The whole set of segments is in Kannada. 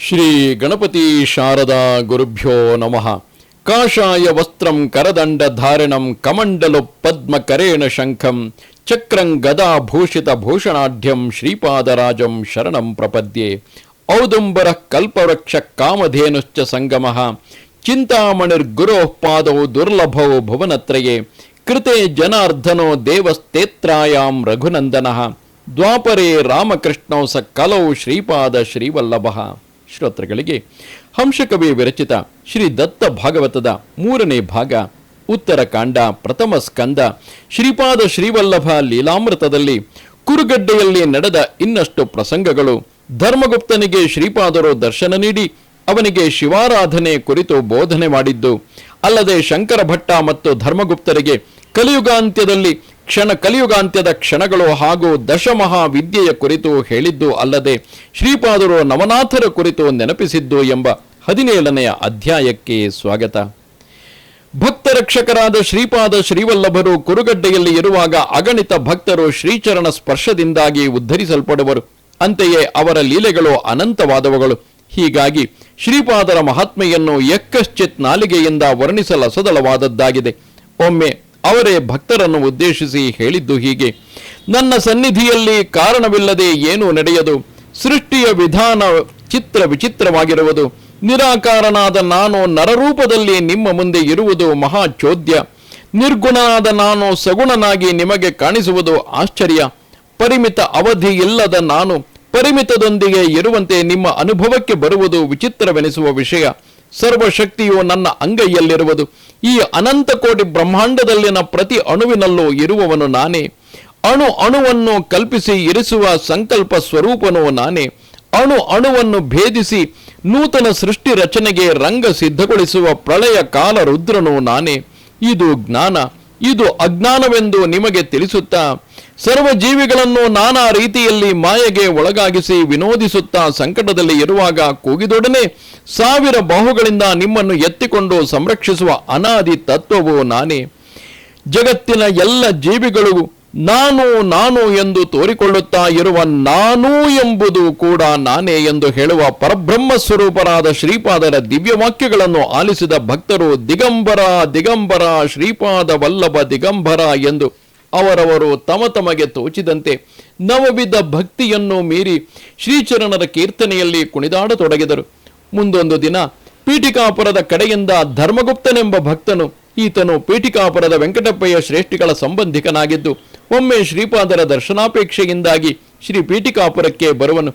ಶ್ರೀ ಗಣಪತಿ ಶಾರದಾ ಗುರುಭ್ಯೋ ನಮಃ. ಕಾಷಾಯ ವಸ್ತ್ರಂ ಕರದಂಡ ಧಾರಣಂ ಕಮಂಡಲು ಪದ್ಮಕರೇಣ ಶಂಖಂ ಚಕ್ರಂ ಗದಾ ಭೂಷಿತ ಭೂಷಣಾಢ್ಯಂ ಶ್ರೀಪಾದರಾಜಂ ಶರಣಂ ಪ್ರಪದ್ಯೆ. ಔದುಂಬರ ಕಲ್ಪವೃಕ್ಷ ಕಾಮಧೇನುಶ್ಚ ಸಂಗಮಃ. ಚಿಂತಾಮಣಿರ್ಗುರೋ ಪಾದೌ ದುರ್ಲಭೌ ಭುವನತ್ರಯೇ. ಕೃತೆ ಜನಾರ್ದನೋ ದೇವಸ್ತೇತ್ರಾಯಾಂ ರಘುನಂದನಃ. ದ್ವಾಪರೇ ರಾಮಕೃಷ್ಣೌ ಸ ಕಲೌ ಶ್ರೀಪಾದ ಶ್ರೀವಲ್ಲಭ. ಶ್ರೋತೃಗಳಿಗೆ. ಹಂಸಕವಿ ವಿರಚಿತ ಶ್ರೀ ದತ್ತ ಭಾಗವತದ ಮೂರನೇ ಭಾಗ ಉತ್ತರಕಾಂಡ ಪ್ರಥಮ ಸ್ಕಂದ, ಶ್ರೀಪಾದ ಶ್ರೀವಲ್ಲಭ ಲೀಲಾಮೃತದಲ್ಲಿ ಕುರುಗಡ್ಡೆಯಲ್ಲಿ ನಡೆದ ಇನ್ನಷ್ಟು ಪ್ರಸಂಗಗಳು, ಧರ್ಮಗುಪ್ತನಿಗೆ ಶ್ರೀಪಾದರು ದರ್ಶನ ನೀಡಿ, ಅವನಿಗೆ ಶಿವಾರಾಧನೆ ಕುರಿತು ಬೋಧನೆ ಮಾಡಿದ್ದು, ಅಲ್ಲದೆ ಶಂಕರ ಭಟ್ಟ ಮತ್ತು ಧರ್ಮಗುಪ್ತರಿಗೆ ಕಲಿಯುಗಾಂತ್ಯದಲ್ಲಿ ಕ್ಷಣ ಕಲಿಯುಗಾಂತ್ಯದ ಕ್ಷಣಗಳು ಹಾಗೂ ದಶಮಹಾ ವಿದ್ಯೆಯ ಕುರಿತು ಹೇಳಿದ್ದು ಅಲ್ಲದೆ ಶ್ರೀಪಾದರು ನವನಾಥರ ಕುರಿತು ನೆನಪಿಸಿದ್ದು ಎಂಬ ಹದಿನೇಳನೆಯ ಅಧ್ಯಾಯಕ್ಕೆ ಸ್ವಾಗತ. ಭಕ್ತರಕ್ಷಕರಾದ ಶ್ರೀಪಾದ ಶ್ರೀವಲ್ಲಭರು ಕುರುಗಡ್ಡೆಯಲ್ಲಿ ಇರುವಾಗ ಅಗಣಿತ ಭಕ್ತರು ಶ್ರೀಚರಣ ಸ್ಪರ್ಶದಿಂದಾಗಿ ಉದ್ಧರಿಸಲ್ಪಡುವರು. ಅಂತೆಯೇ ಅವರ ಲೀಲೆಗಳು ಅನಂತವಾದವುಗಳು. ಹೀಗಾಗಿ ಶ್ರೀಪಾದರ ಮಹಾತ್ಮೆಯನ್ನು ಎಕ್ಕಶ್ಚಿತ್ ನಾಲಿಗೆಯಿಂದ ವರ್ಣಿಸಲಸದಳವಾದದ್ದಾಗಿದೆ. ಒಮ್ಮೆ ಅವರೇ ಭಕ್ತರನ್ನು ಉದ್ದೇಶಿಸಿ ಹೇಳಿದ್ದು ಹೀಗೆ. ನನ್ನ ಸನ್ನಿಧಿಯಲ್ಲಿ ಕಾರಣವಿಲ್ಲದೆ ಏನೂ ನಡೆಯದು. ಸೃಷ್ಟಿಯ ವಿಧಾನ ಚಿತ್ರ ವಿಚಿತ್ರವಾಗಿರುವುದು. ನಿರಾಕಾರನಾದ ನಾನು ನರರೂಪದಲ್ಲಿ ನಿಮ್ಮ ಮುಂದೆ ಇರುವುದು ಮಹಾಚೋದ್ಯ ನಿರ್ಗುಣನಾದ ನಾನು ಸಗುಣನಾಗಿ ನಿಮಗೆ ಕಾಣಿಸುವುದು ಆಶ್ಚರ್ಯ. ಪರಿಮಿತ ಅವಧಿ ಇಲ್ಲದ ನಾನು ಪರಿಮಿತದೊಂದಿಗೆ ಇರುವಂತೆ ನಿಮ್ಮ ಅನುಭವಕ್ಕೆ ಬರುವುದು ವಿಚಿತ್ರವೆನಿಸುವ ವಿಷಯ. ಸರ್ವಶಕ್ತಿಯು ನನ್ನ ಅಂಗೈಯಲ್ಲಿರುವುದು. ಈ ಅನಂತ ಕೋಟಿ ಬ್ರಹ್ಮಾಂಡದಲ್ಲಿನ ಪ್ರತಿ ಅಣುವಿನಲ್ಲೂ ಇರುವವನು ನಾನೇ. ಅಣು ಅಣುವನ್ನು ಕಲ್ಪಿಸಿ ಇರಿಸುವ ಸಂಕಲ್ಪ ಸ್ವರೂಪನೂ ನಾನೇ. ಅಣು ಅಣುವನ್ನು ಭೇದಿಸಿ ನೂತನ ಸೃಷ್ಟಿ ರಚನೆಗೆ ರಂಗ ಸಿದ್ಧಗೊಳಿಸುವ ಪ್ರಳಯ ಕಾಲ ರುದ್ರನು ನಾನೇ. ಇದು ಜ್ಞಾನ, ಇದು ಅಜ್ಞಾನವೆಂದು ನಿಮಗೆ ತಿಳಿಸುತ್ತಾ ಸರ್ವ ಜೀವಿಗಳನ್ನು ನಾನಾ ರೀತಿಯಲ್ಲಿ ಮಾಯೆಗೆ ಒಳಗಾಗಿಸಿ ವಿನೋದಿಸುತ್ತಾ ಸಂಕಟದಲ್ಲಿ ಇರುವಾಗ ಕೂಗಿದೊಡನೆ ಸಾವಿರ ಬಾಹುಗಳಿಂದ ನಿಮ್ಮನ್ನು ಎತ್ತಿಕೊಂಡು ಸಂರಕ್ಷಿಸುವ ಅನಾದಿ ತತ್ವವು ನಾನೇ. ಜಗತ್ತಿನ ಎಲ್ಲ ಜೀವಿಗಳು ನಾನು ನಾನು ಎಂದು ತೋರಿಕೊಳ್ಳುತ್ತಾ ಇರುವ ನಾನು ಎಂಬುದು ಕೂಡ ನಾನೇ ಎಂದು ಹೇಳುವ ಪರಬ್ರಹ್ಮ ಸ್ವರೂಪರಾದ ಶ್ರೀಪಾದರ ದಿವ್ಯವಾಕ್ಯಗಳನ್ನು ಆಲಿಸಿದ ಭಕ್ತರು ದಿಗಂಬರ ದಿಗಂಬರ ಶ್ರೀಪಾದ ವಲ್ಲಭ ದಿಗಂಬರ ಎಂದು ಅವರವರು ತಮ ತಮಗೆ ತೋಚಿದಂತೆ ನವವಿಧ ಭಕ್ತಿಯನ್ನು ಮೀರಿ ಶ್ರೀಚರಣರ ಕೀರ್ತನೆಯಲ್ಲಿ ಕುಣಿದಾಡತೊಡಗಿದರು. ಮುಂದೊಂದು ದಿನ ಪೀಠಿಕಾಪುರದ ಕಡೆಯಿಂದ ಧರ್ಮಗುಪ್ತನೆಂಬ ಭಕ್ತನು ಈತನು ಪೀಠಿಕಾಪುರದ ವೆಂಕಟಪ್ಪಯ್ಯ ಶ್ರೇಷ್ಠಿಗಳ ಸಂಬಂಧಿಕನಾಗಿದ್ದು, ಒಮ್ಮೆ ಶ್ರೀಪಾದರ ದರ್ಶನಾಪೇಕ್ಷೆಯಿಂದಾಗಿ ಶ್ರೀ ಪೀಠಿಕಾಪುರಕ್ಕೆ ಬರುವನು.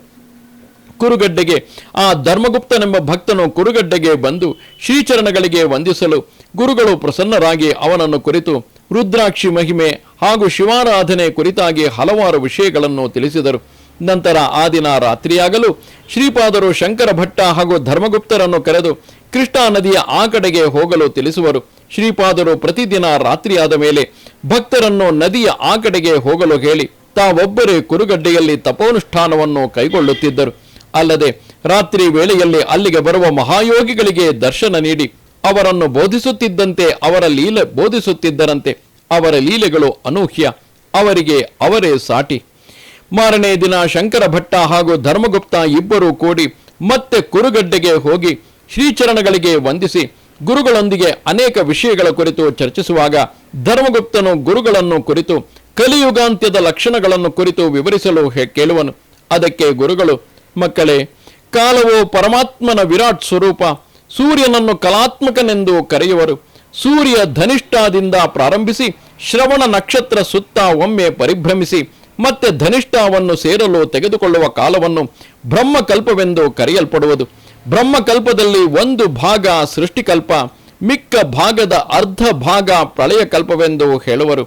ಕುರುಗಡ್ಡೆಗೆ ಆ ಧರ್ಮಗುಪ್ತನೆಂಬ ಭಕ್ತನು ಕುರುಗಡ್ಡೆಗೆ ಬಂದು ಶ್ರೀಚರಣಗಳಿಗೆ ವಂದಿಸಲು ಗುರುಗಳು ಪ್ರಸನ್ನರಾಗಿ ಅವನನ್ನು ಕುರಿತು ರುದ್ರಾಕ್ಷಿ ಮಹಿಮೆ ಹಾಗೂ ಶಿವಾರಾಧನೆ ಕುರಿತಾಗಿ ಹಲವಾರು ವಿಷಯಗಳನ್ನು ತಿಳಿಸಿದರು. ನಂತರ ಆ ದಿನ ರಾತ್ರಿಯಾಗಲು ಶ್ರೀಪಾದರು ಶಂಕರ ಭಟ್ಟ ಹಾಗೂ ಧರ್ಮಗುಪ್ತರನ್ನು ಕರೆದು ಕೃಷ್ಣಾ ನದಿಯ ಆ ಕಡೆಗೆ ಹೋಗಲು ತಿಳಿಸುವರು. ಶ್ರೀಪಾದರು ಪ್ರತಿದಿನ ರಾತ್ರಿಯಾದ ಮೇಲೆ ಭಕ್ತರನ್ನು ನದಿಯ ಆ ಕಡೆಗೆ ಹೋಗಲು ಹೇಳಿ ತಾವೊಬ್ಬರೇ ಕುರುಗಡ್ಡೆಯಲ್ಲಿ ತಪೋನುಷ್ಠಾನವನ್ನು ಕೈಗೊಳ್ಳುತ್ತಿದ್ದರು. ಅಲ್ಲದೆ ರಾತ್ರಿ ವೇಳೆಯಲ್ಲಿ ಅಲ್ಲಿಗೆ ಬರುವ ಮಹಾಯೋಗಿಗಳಿಗೆ ದರ್ಶನ ನೀಡಿ ಅವರನ್ನು ಬೋಧಿಸುತ್ತಿದ್ದಂತೆ ಅವರ ಲೀಲೆ ಬೋಧಿಸುತ್ತಿದ್ದರಂತೆ ಅವರ ಲೀಲೆಗಳು ಅನೂಹ್ಯ. ಅವರಿಗೆ ಅವರೇ ಸಾಟಿ. ಮಾರನೇ ದಿನ ಶಂಕರ ಭಟ್ಟ ಹಾಗೂ ಧರ್ಮಗುಪ್ತ ಇಬ್ಬರೂ ಕೂಡಿ ಮತ್ತೆ ಕುರುಗಡ್ಡೆಗೆ ಹೋಗಿ ಶ್ರೀಚರಣಗಳಿಗೆ ವಂದಿಸಿ ಗುರುಗಳೊಂದಿಗೆ ಅನೇಕ ವಿಷಯಗಳ ಕುರಿತು ಚರ್ಚಿಸುವಾಗ ಧರ್ಮಗುಪ್ತನು ಗುರುಗಳನ್ನು ಕುರಿತು, ಕಲಿಯುಗಾಂತ್ಯದ ಲಕ್ಷಣಗಳನ್ನು ಕುರಿತು ವಿವರಿಸಲು ಕೇಳುವನು. ಅದಕ್ಕೆ ಗುರುಗಳು, ಮಕ್ಕಳೇ, ಕಾಲವು ಪರಮಾತ್ಮನ ವಿರಾಟ್ ಸ್ವರೂಪ ಸೂರ್ಯನನ್ನು ಕಲಾತ್ಮಕನೆಂದು ಕರೆಯುವರು. ಸೂರ್ಯ ಧನಿಷ್ಠಾದಿಂದ ಪ್ರಾರಂಭಿಸಿ, ಶ್ರವಣ ನಕ್ಷತ್ರ ಸುತ್ತ ಒಮ್ಮೆ ಪರಿಭ್ರಮಿಸಿ, ಮತ್ತೆ ಧನಿಷ್ಠವನ್ನು ಸೇರಲು ತೆಗೆದುಕೊಳ್ಳುವ ಕಾಲವನ್ನು ಬ್ರಹ್ಮಕಲ್ಪವೆಂದು ಕರೆಯಲ್ಪಡುವುದು. ಬ್ರಹ್ಮಕಲ್ಪದಲ್ಲಿ ಒಂದು ಭಾಗ ಸೃಷ್ಟಿಕಲ್ಪ, ಮಿಕ್ಕ ಭಾಗದ ಅರ್ಧ ಭಾಗ ಪ್ರಳಯ ಕಲ್ಪವೆಂದು ಹೇಳುವರು.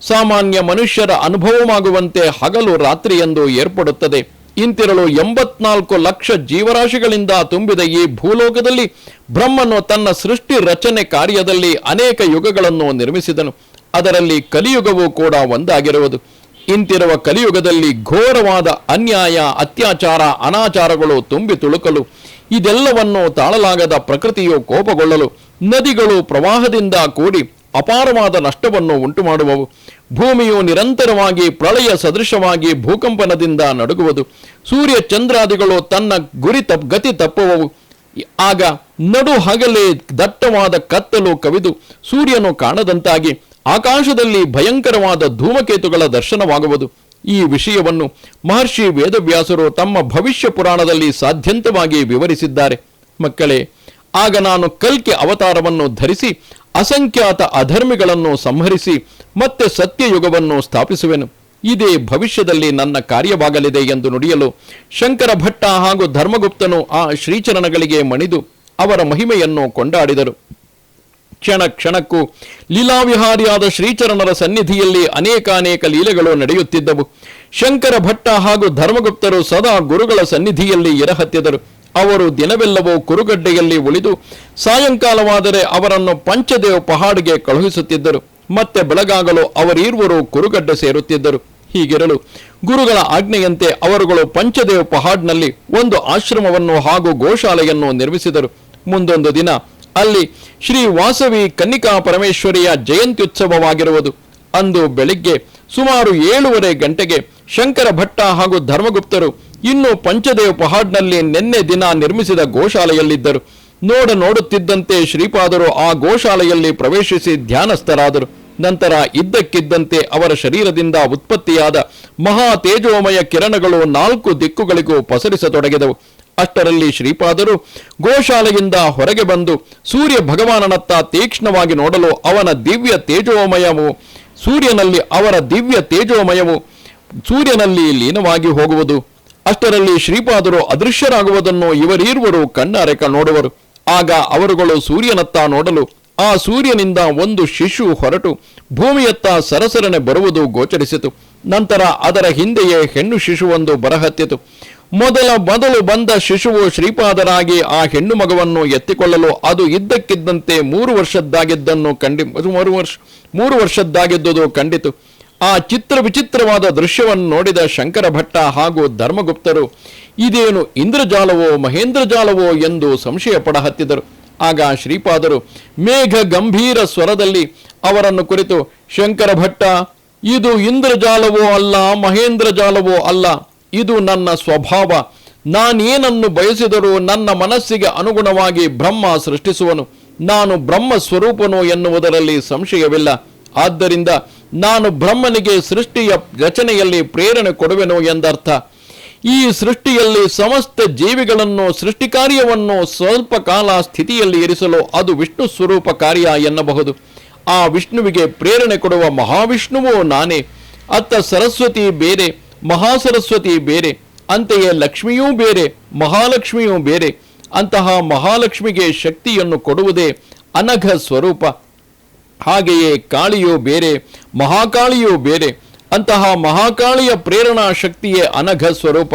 ಸಾಮಾನ್ಯ ಮನುಷ್ಯರ ಅನುಭವವಾಗುವಂತೆ ಹಗಲು ರಾತ್ರಿ ಎಂದು ಏರ್ಪಡುತ್ತದೆ. ಇಂತಿರಲು ಎಂಬತ್ನಾಲ್ಕು ಲಕ್ಷ ಜೀವರಾಶಿಗಳಿಂದ ತುಂಬಿದ ಈ ಭೂಲೋಕದಲ್ಲಿ ಬ್ರಹ್ಮನು ತನ್ನ ಸೃಷ್ಟಿ ರಚನೆ ಕಾರ್ಯದಲ್ಲಿ ಅನೇಕ ಯುಗಗಳನ್ನು ನಿರ್ಮಿಸಿದನು. ಅದರಲ್ಲಿ ಕಲಿಯುಗವೂ ಕೂಡ ಒಂದಾಗಿರುವುದು. ಇಂತಿರುವ ಕಲಿಯುಗದಲ್ಲಿ ಘೋರವಾದ ಅನ್ಯಾಯ, ಅತ್ಯಾಚಾರ, ಅನಾಚಾರಗಳು ತುಂಬಿ ತುಳುಕಲು, ಇದೆಲ್ಲವನ್ನು ತಾಳಲಾಗದ ಪ್ರಕೃತಿಯು ಕೋಪಗೊಳ್ಳಲು, ನದಿಗಳು ಪ್ರವಾಹದಿಂದ ಕೂಡಿ ಅಪಾರವಾದ ನಷ್ಟವನ್ನು ಉಂಟು ಮಾಡುವವು ಭೂಮಿಯು ನಿರಂತರವಾಗಿ ಪ್ರಳಯ ಸದೃಶವಾಗಿ ಭೂಕಂಪನದಿಂದ ನಡುಗುವುದು. ಸೂರ್ಯ ಚಂದ್ರಾದಿಗಳು ತನ್ನ ಗುರಿ ತಪ್, ಗತಿ ತಪ್ಪುವವು. ಆಗ ನಡು ಹಗಲೇ ದಟ್ಟವಾದ ಕತ್ತಲು ಕವಿದು ಸೂರ್ಯನು ಕಾಣದಂತಾಗಿ ಆಕಾಶದಲ್ಲಿ ಭಯಂಕರವಾದ ಧೂಮಕೇತುಗಳ ದರ್ಶನವಾಗುವುದು. ಈ ವಿಷಯವನ್ನು ಮಹರ್ಷಿ ವೇದವ್ಯಾಸರು ತಮ್ಮ ಭವಿಷ್ಯ ಪುರಾಣದಲ್ಲಿ ಸಾಧ್ಯಂತವಾಗಿ ವಿವರಿಸಿದ್ದಾರೆ. ಮಕ್ಕಳೇ, ಆಗ ನಾನು ಕಲ್ಕೆ ಅವತಾರವನ್ನು ಧರಿಸಿ ಅಸಂಖ್ಯಾತ ಅಧರ್ಮಿಗಳನ್ನು ಸಂಹರಿಸಿ ಮತ್ತೆ ಸತ್ಯಯುಗವನ್ನು ಸ್ಥಾಪಿಸುವೆನು. ಇದೇ ಭವಿಷ್ಯದಲ್ಲಿ ನನ್ನ ಕಾರ್ಯವಾಗಲಿದೆ ಎಂದು ನುಡಿಯಲು ಶಂಕರ ಭಟ್ಟ ಹಾಗೂ ಧರ್ಮಗುಪ್ತನು ಆ ಶ್ರೀಚರಣಗಳಿಗೆ ಮಣಿದು ಅವರ ಮಹಿಮೆಯನ್ನು ಕೊಂಡಾಡಿದರು. ಕ್ಷಣ ಕ್ಷಣಕ್ಕೂ ಲೀಲಾವಿಹಾರಿಯಾದ ಶ್ರೀಚರಣರ ಸನ್ನಿಧಿಯಲ್ಲಿ ಅನೇಕಾನೇಕ ಲೀಲೆಗಳು ನಡೆಯುತ್ತಿದ್ದವು. ಶಂಕರ ಭಟ್ಟ ಹಾಗೂ ಧರ್ಮಗುಪ್ತರು ಸದಾ ಗುರುಗಳ ಸನ್ನಿಧಿಯಲ್ಲಿ ಇರಹತ್ತಿದರು ಅವರು ದಿನವೆಲ್ಲವೂ ಕುರುಗಡ್ಡೆಯಲ್ಲಿ ಉಳಿದು ಸಾಯಂಕಾಲವಾದರೆ ಅವರನ್ನು ಪಂಚದೇವ್ ಪಹಾಡ್ಗೆ ಕಳುಹಿಸುತ್ತಿದ್ದರು. ಮತ್ತೆ ಬೆಳಗಾಗಲು ಅವರೀರ್ವರು ಕುರುಗಡ್ಡೆ ಸೇರುತ್ತಿದ್ದರು. ಹೀಗಿರಲು ಗುರುಗಳ ಆಜ್ಞೆಯಂತೆ ಅವರುಗಳು ಪಂಚದೇವ್ ಪಹಾಡ್ನಲ್ಲಿ ಒಂದು ಆಶ್ರಮವನ್ನು ಹಾಗೂ ಗೋಶಾಲೆಯನ್ನು ನಿರ್ಮಿಸಿದರು. ಮುಂದೊಂದು ದಿನ ಅಲ್ಲಿ ಶ್ರೀ ವಾಸವಿ ಕನ್ನಿಕಾ ಪರಮೇಶ್ವರಿಯ ಜಯಂತ್ಯುತ್ಸವವಾಗಿರುವುದು. ಅಂದು ಬೆಳಿಗ್ಗೆ ಸುಮಾರು ಏಳೂವರೆ ಗಂಟೆಗೆ ಶಂಕರ ಭಟ್ಟ ಹಾಗೂ ಧರ್ಮಗುಪ್ತರು ಇನ್ನು ಪಂಚದೇವ್ ಪಹಾಡ್ನಲ್ಲಿ ನಿನ್ನೆ ದಿನ ನಿರ್ಮಿಸಿದ ಗೋಶಾಲೆಯಲ್ಲಿದ್ದರು. ನೋಡ ನೋಡುತ್ತಿದ್ದಂತೆ ಶ್ರೀಪಾದರು ಆ ಗೋಶಾಲೆಯಲ್ಲಿ ಪ್ರವೇಶಿಸಿ ಧ್ಯಾನಸ್ಥರಾದರು. ನಂತರ ಇದ್ದಕ್ಕಿದ್ದಂತೆ ಅವರ ಶರೀರದಿಂದ ಉತ್ಪತ್ತಿಯಾದ ಮಹಾ ತೇಜೋಮಯ ಕಿರಣಗಳು ನಾಲ್ಕು ದಿಕ್ಕುಗಳಿಗೂ ಪಸರಿಸತೊಡಗಿದವು. ಅಷ್ಟರಲ್ಲಿ ಶ್ರೀಪಾದರು ಗೋಶಾಲೆಯಿಂದ ಹೊರಗೆ ಬಂದು ಸೂರ್ಯ ಭಗವಾನನತ್ತ ತೀಕ್ಷ್ಣವಾಗಿ ನೋಡಲು ಅವನ ದಿವ್ಯ ತೇಜೋಮಯವು ಸೂರ್ಯನಲ್ಲಿ ಅವರ ದಿವ್ಯ ತೇಜೋಮಯವು ಸೂರ್ಯನಲ್ಲಿ ಲೀನವಾಗಿ ಹೋಗುವುದು. ಅಷ್ಟರಲ್ಲಿ ಶ್ರೀಪಾದರು ಅದೃಶ್ಯರಾಗುವುದನ್ನು ಇವರೀರ್ವರು ಕಣ್ಣಾರೆಕ ನೋಡುವರು. ಆಗ ಅವರುಗಳು ಸೂರ್ಯನತ್ತ ನೋಡಲು, ಆ ಸೂರ್ಯನಿಂದ ಒಂದು ಶಿಶು ಹೊರಟು, ಭೂಮಿಯತ್ತ ಸರಸರನೆ ಬರುವುದು ಗೋಚರಿಸಿತು. ನಂತರ ಅದರ ಹಿಂದೆಯೇ ಹೆಣ್ಣು ಶಿಶುವೊಂದು ಬರಹತ್ತಿತು. ಮೊದಲ ಮೊದಲು ಬಂದ ಶಿಶುವು ಶ್ರೀಪಾದರಾಗಿ ಆ ಹೆಣ್ಣು ಮಗವನ್ನು ಎತ್ತಿಕೊಳ್ಳಲು ಅದು ಇದ್ದಕ್ಕಿದ್ದಂತೆ ಮೂರು ವರ್ಷದ್ದಾಗಿದ್ದನ್ನು ಕಂಡಿ, ಮೂರು ವರ್ಷ, ಮೂರು ವರ್ಷದ್ದಾಗಿದ್ದುದು ಕಂಡಿತು. ಆ ಚಿತ್ರ ವಿಚಿತ್ರವಾದ ದೃಶ್ಯವನ್ನು ನೋಡಿದ ಶಂಕರ ಭಟ್ಟ ಹಾಗೂ ಧರ್ಮಗುಪ್ತರು, ಇದೇನು ಇಂದ್ರಜಾಲವೋ ಮಹೇಂದ್ರಜಾಲವೋ ಎಂದು ಸಂಶಯ ಪಡಹತ್ತಿದರು. ಆಗ ಶ್ರೀಪಾದರು, ಮೇಘ ಗಂಭೀರ ಸ್ವರದಲ್ಲಿ ಅವರನ್ನು ಕುರಿತು, ಶಂಕರ ಭಟ್ಟ, ಇದು ಇಂದ್ರಜಾಲವೋ ಅಲ್ಲ ಮಹೇಂದ್ರಜಾಲವೋ ಅಲ್ಲ, ಇದು ನನ್ನ ಸ್ವಭಾವ. ನಾನೇನನ್ನು ಬಯಸಿದರೂ ನನ್ನ ಮನಸ್ಸಿಗೆ ಅನುಗುಣವಾಗಿ ಬ್ರಹ್ಮ ಸೃಷ್ಟಿಸುವನು. ನಾನು ಬ್ರಹ್ಮ ಸ್ವರೂಪನು ಎನ್ನುವುದರಲ್ಲಿ ಸಂಶಯವಿಲ್ಲ. ಆದ್ದರಿಂದ ನಾನು ಬ್ರಹ್ಮನಿಗೆ ಸೃಷ್ಟಿಯ ರಚನೆಯಲ್ಲಿ ಪ್ರೇರಣೆ ಕೊಡುವೆನು ಎಂದರ್ಥ. ಈ ಸೃಷ್ಟಿಯಲ್ಲಿ ಸಮಸ್ತ ಜೀವಿಗಳನ್ನು ಸೃಷ್ಟಿ ಕಾರ್ಯವನ್ನು ಸ್ವಲ್ಪ ಕಾಲ ಸ್ಥಿತಿಯಲ್ಲಿ ಇರಿಸಲು ಅದು ವಿಷ್ಣು ಸ್ವರೂಪ ಕಾರ್ಯ ಎನ್ನಬಹುದು. ಆ ವಿಷ್ಣುವಿಗೆ ಪ್ರೇರಣೆ ಕೊಡುವ ಮಹಾವಿಷ್ಣುವು ನಾನೇ. ಅತ್ತ ಸರಸ್ವತಿ ಬೇರೆ, ಮಹಾಸರಸ್ವತಿ ಬೇರೆ, ಅಂತೆಯೇ ಲಕ್ಷ್ಮಿಯೂ ಬೇರೆ, ಮಹಾಲಕ್ಷ್ಮಿಯೂ ಬೇರೆ. ಅಂತಹ ಮಹಾಲಕ್ಷ್ಮಿಗೆ ಶಕ್ತಿಯನ್ನು ಕೊಡುವುದೇ ಅನಘ ಸ್ವರೂಪ. ಹಾಗೆಯೇ ಕಾಳಿಯೋ ಬೇರೆ, ಮಹಾಕಾಳಿಯೋ ಬೇರೆ, ಅಂತಹ ಮಹಾಕಾಳಿಯ ಪ್ರೇರಣಾ ಶಕ್ತಿಯೇ ಅನಘ ಸ್ವರೂಪ.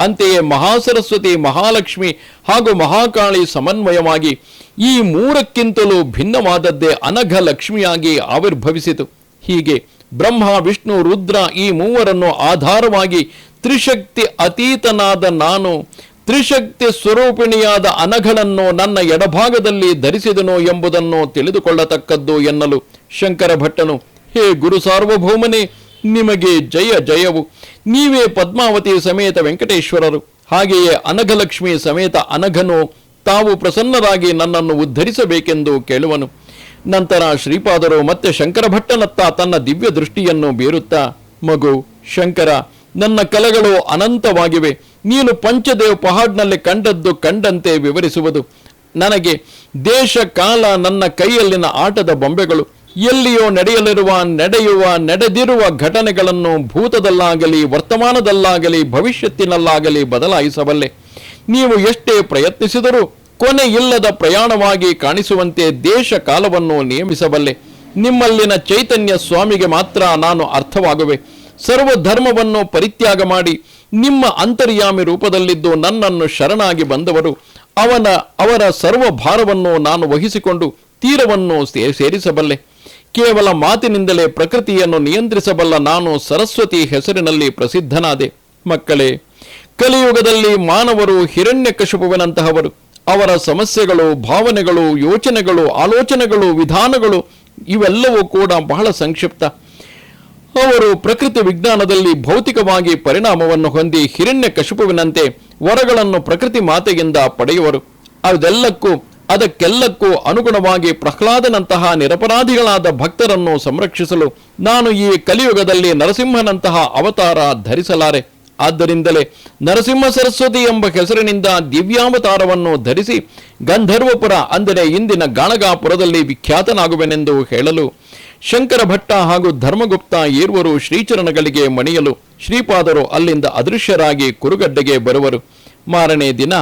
ಅಂತೆಯೇ ಮಹಾಸರಸ್ವತಿ, ಮಹಾಲಕ್ಷ್ಮಿ ಹಾಗೂ ಮಹಾಕಾಳಿ ಸಮನ್ವಯವಾಗಿ ಈ ಮೂರಕ್ಕಿಂತಲೂ ಭಿನ್ನವಾದದ್ದೇ ಅನಘ ಲಕ್ಷ್ಮಿಯಾಗಿ ಆವಿರ್ಭವಿಸಿತು. ಹೀಗೆ ಬ್ರಹ್ಮ, ವಿಷ್ಣು, ರುದ್ರ ಈ ಮೂವರನ್ನು ಆಧಾರವಾಗಿ ತ್ರಿಶಕ್ತಿ ಅತೀತನಾದ ನಾನು ತ್ರಿಶಕ್ತಿ ಸ್ವರೂಪಿಣಿಯಾದ ಅನಘಳನ್ನು ನನ್ನ ಎಡಭಾಗದಲ್ಲಿ ಧರಿಸಿದನು ಎಂಬುದನ್ನು ತಿಳಿದುಕೊಳ್ಳತಕ್ಕದ್ದು ಎನ್ನಲು ಶಂಕರ ಭಟ್ಟನು, ಹೇ ಗುರು ಸಾರ್ವಭೌಮನೇ, ನಿಮಗೆ ಜಯ ಜಯವು. ನೀವೇ ಪದ್ಮಾವತಿ ಸಮೇತ ವೆಂಕಟೇಶ್ವರರು. ಹಾಗೆಯೇ ಅನಘಲಕ್ಷ್ಮಿ ಸಮೇತ ಅನಘನು ತಾವು ಪ್ರಸನ್ನರಾಗಿ ನನ್ನನ್ನು ಉದ್ಧರಿಸಬೇಕೆಂದು ಕೇಳುವನು. ನಂತರ ಶ್ರೀಪಾದರು ಮತ್ತೆ ಶಂಕರ ಭಟ್ಟನತ್ತ ತನ್ನ ದಿವ್ಯ ದೃಷ್ಟಿಯನ್ನು ಬೀರುತ್ತಾ, ಮಗು ಶಂಕರ ನನ್ನ ಕಲೆಗಳು ಅನಂತವಾಗಿವೆ. ನೀನು ಪಂಚದೇವ್ ಪಹಾಡ್ನಲ್ಲಿ ಕಂಡದ್ದು ಕಂಡಂತೆ ವಿವರಿಸುವುದು. ನನಗೆ ದೇಶ ಕಾಲ ನನ್ನ ಕೈಯಲ್ಲಿನ ಆಟದ ಬೊಂಬೆಗಳು. ಎಲ್ಲಿಯೋ ನಡೆಯಲಿರುವ, ನಡೆಯುವ, ನಡೆದಿರುವ ಘಟನೆಗಳನ್ನು ಭೂತದಲ್ಲಾಗಲಿ, ವರ್ತಮಾನದಲ್ಲಾಗಲಿ, ಭವಿಷ್ಯತ್ತಿನಲ್ಲಾಗಲಿ ಬದಲಾಯಿಸಬಲ್ಲೆ. ನೀವು ಎಷ್ಟೇ ಪ್ರಯತ್ನಿಸಿದರೂ ಕೊನೆ ಇಲ್ಲದ ಪ್ರಯಾಣವಾಗಿ ಕಾಣಿಸುವಂತೆ ದೇಶ ಕಾಲವನ್ನು ನಿಯಮಿಸಬಲ್ಲೆ. ನಿಮ್ಮಲ್ಲಿನ ಚೈತನ್ಯ ಸ್ವಾಮಿಗೆ ಮಾತ್ರ ನಾನು ಅರ್ಥವಾಗುವೆ. ಸರ್ವ ಧರ್ಮವನ್ನು ಪರಿತ್ಯಾಗ ಮಾಡಿ ನಿಮ್ಮ ಅಂತರ್ಯಾಮಿ ರೂಪದಲ್ಲಿದ್ದು ನನ್ನನ್ನು ಶರಣಾಗಿ ಬಂದವರು, ಅವನ, ಅವರ ಸರ್ವ ಭಾರವನ್ನು ನಾನು ವಹಿಸಿಕೊಂಡು ತೀರವನ್ನು ಸೇರಿಸಬಲ್ಲೆ. ಕೇವಲ ಮಾತಿನಿಂದಲೇ ಪ್ರಕೃತಿಯನ್ನು ನಿಯಂತ್ರಿಸಬಲ್ಲ ನಾನು ಸರಸ್ವತಿ ಹೆಸರಿನಲ್ಲಿ ಪ್ರಸಿದ್ಧನಾದೆ. ಮಕ್ಕಳೇ, ಕಲಿಯುಗದಲ್ಲಿ ಮಾನವರು ಹಿರಣ್ಯಕಶಿಪುವಿನಂತಹವರು ಅವರ ಸಮಸ್ಯೆಗಳು, ಭಾವನೆಗಳು, ಯೋಚನೆಗಳು, ಆಲೋಚನೆಗಳು, ವಿಧಾನಗಳು ಇವೆಲ್ಲವೂ ಕೂಡ ಬಹಳ ಸಂಕ್ಷಿಪ್ತ. ಅವರು ಪ್ರಕೃತಿ ವಿಜ್ಞಾನದಲ್ಲಿ ಭೌತಿಕವಾಗಿ ಪರಿಣಾಮವನ್ನು ಹೊಂದಿ ಹಿರಣ್ಯ ಕಶುಪುವಿನಂತೆ ವರಗಳನ್ನು ಪ್ರಕೃತಿ ಮಾತೆಯಿಂದ ಪಡೆಯುವರು. ಅದೆಲ್ಲಕ್ಕೂ, ಅದಕ್ಕೆಲ್ಲಕ್ಕೂ ಅನುಗುಣವಾಗಿ ಪ್ರಹ್ಲಾದನಂತಹ ನಿರಪರಾಧಿಗಳಾದ ಭಕ್ತರನ್ನು ಸಂರಕ್ಷಿಸಲು ನಾನು ಈ ಕಲಿಯುಗದಲ್ಲಿ ನರಸಿಂಹನಂತಹ ಅವತಾರ ಧರಿಸಲಾರೆ. ಆದ್ದರಿಂದಲೇ ನರಸಿಂಹ ಸರಸ್ವತಿ ಎಂಬ ಹೆಸರಿನಿಂದ ದಿವ್ಯಾವತಾರವನ್ನು ಧರಿಸಿ ಗಂಧರ್ವಪುರ, ಅಂದರೆ ಇಂದಿನ ಗಾಣಗಾಪುರದಲ್ಲಿ ವಿಖ್ಯಾತನಾಗುವೆನೆಂದು ಹೇಳಲು ಶಂಕರ ಭಟ್ಟ ಹಾಗೂ ಧರ್ಮಗುಪ್ತ ಈರ್ವರು ಶ್ರೀಚರಣಗಳಿಗೆ ಮಣಿಯಲು ಶ್ರೀಪಾದರು ಅಲ್ಲಿಂದ ಅದೃಶ್ಯರಾಗಿ ಕುರುಗಡ್ಡೆಗೆ ಬರುವರು. ಮಾರನೇ ದಿನ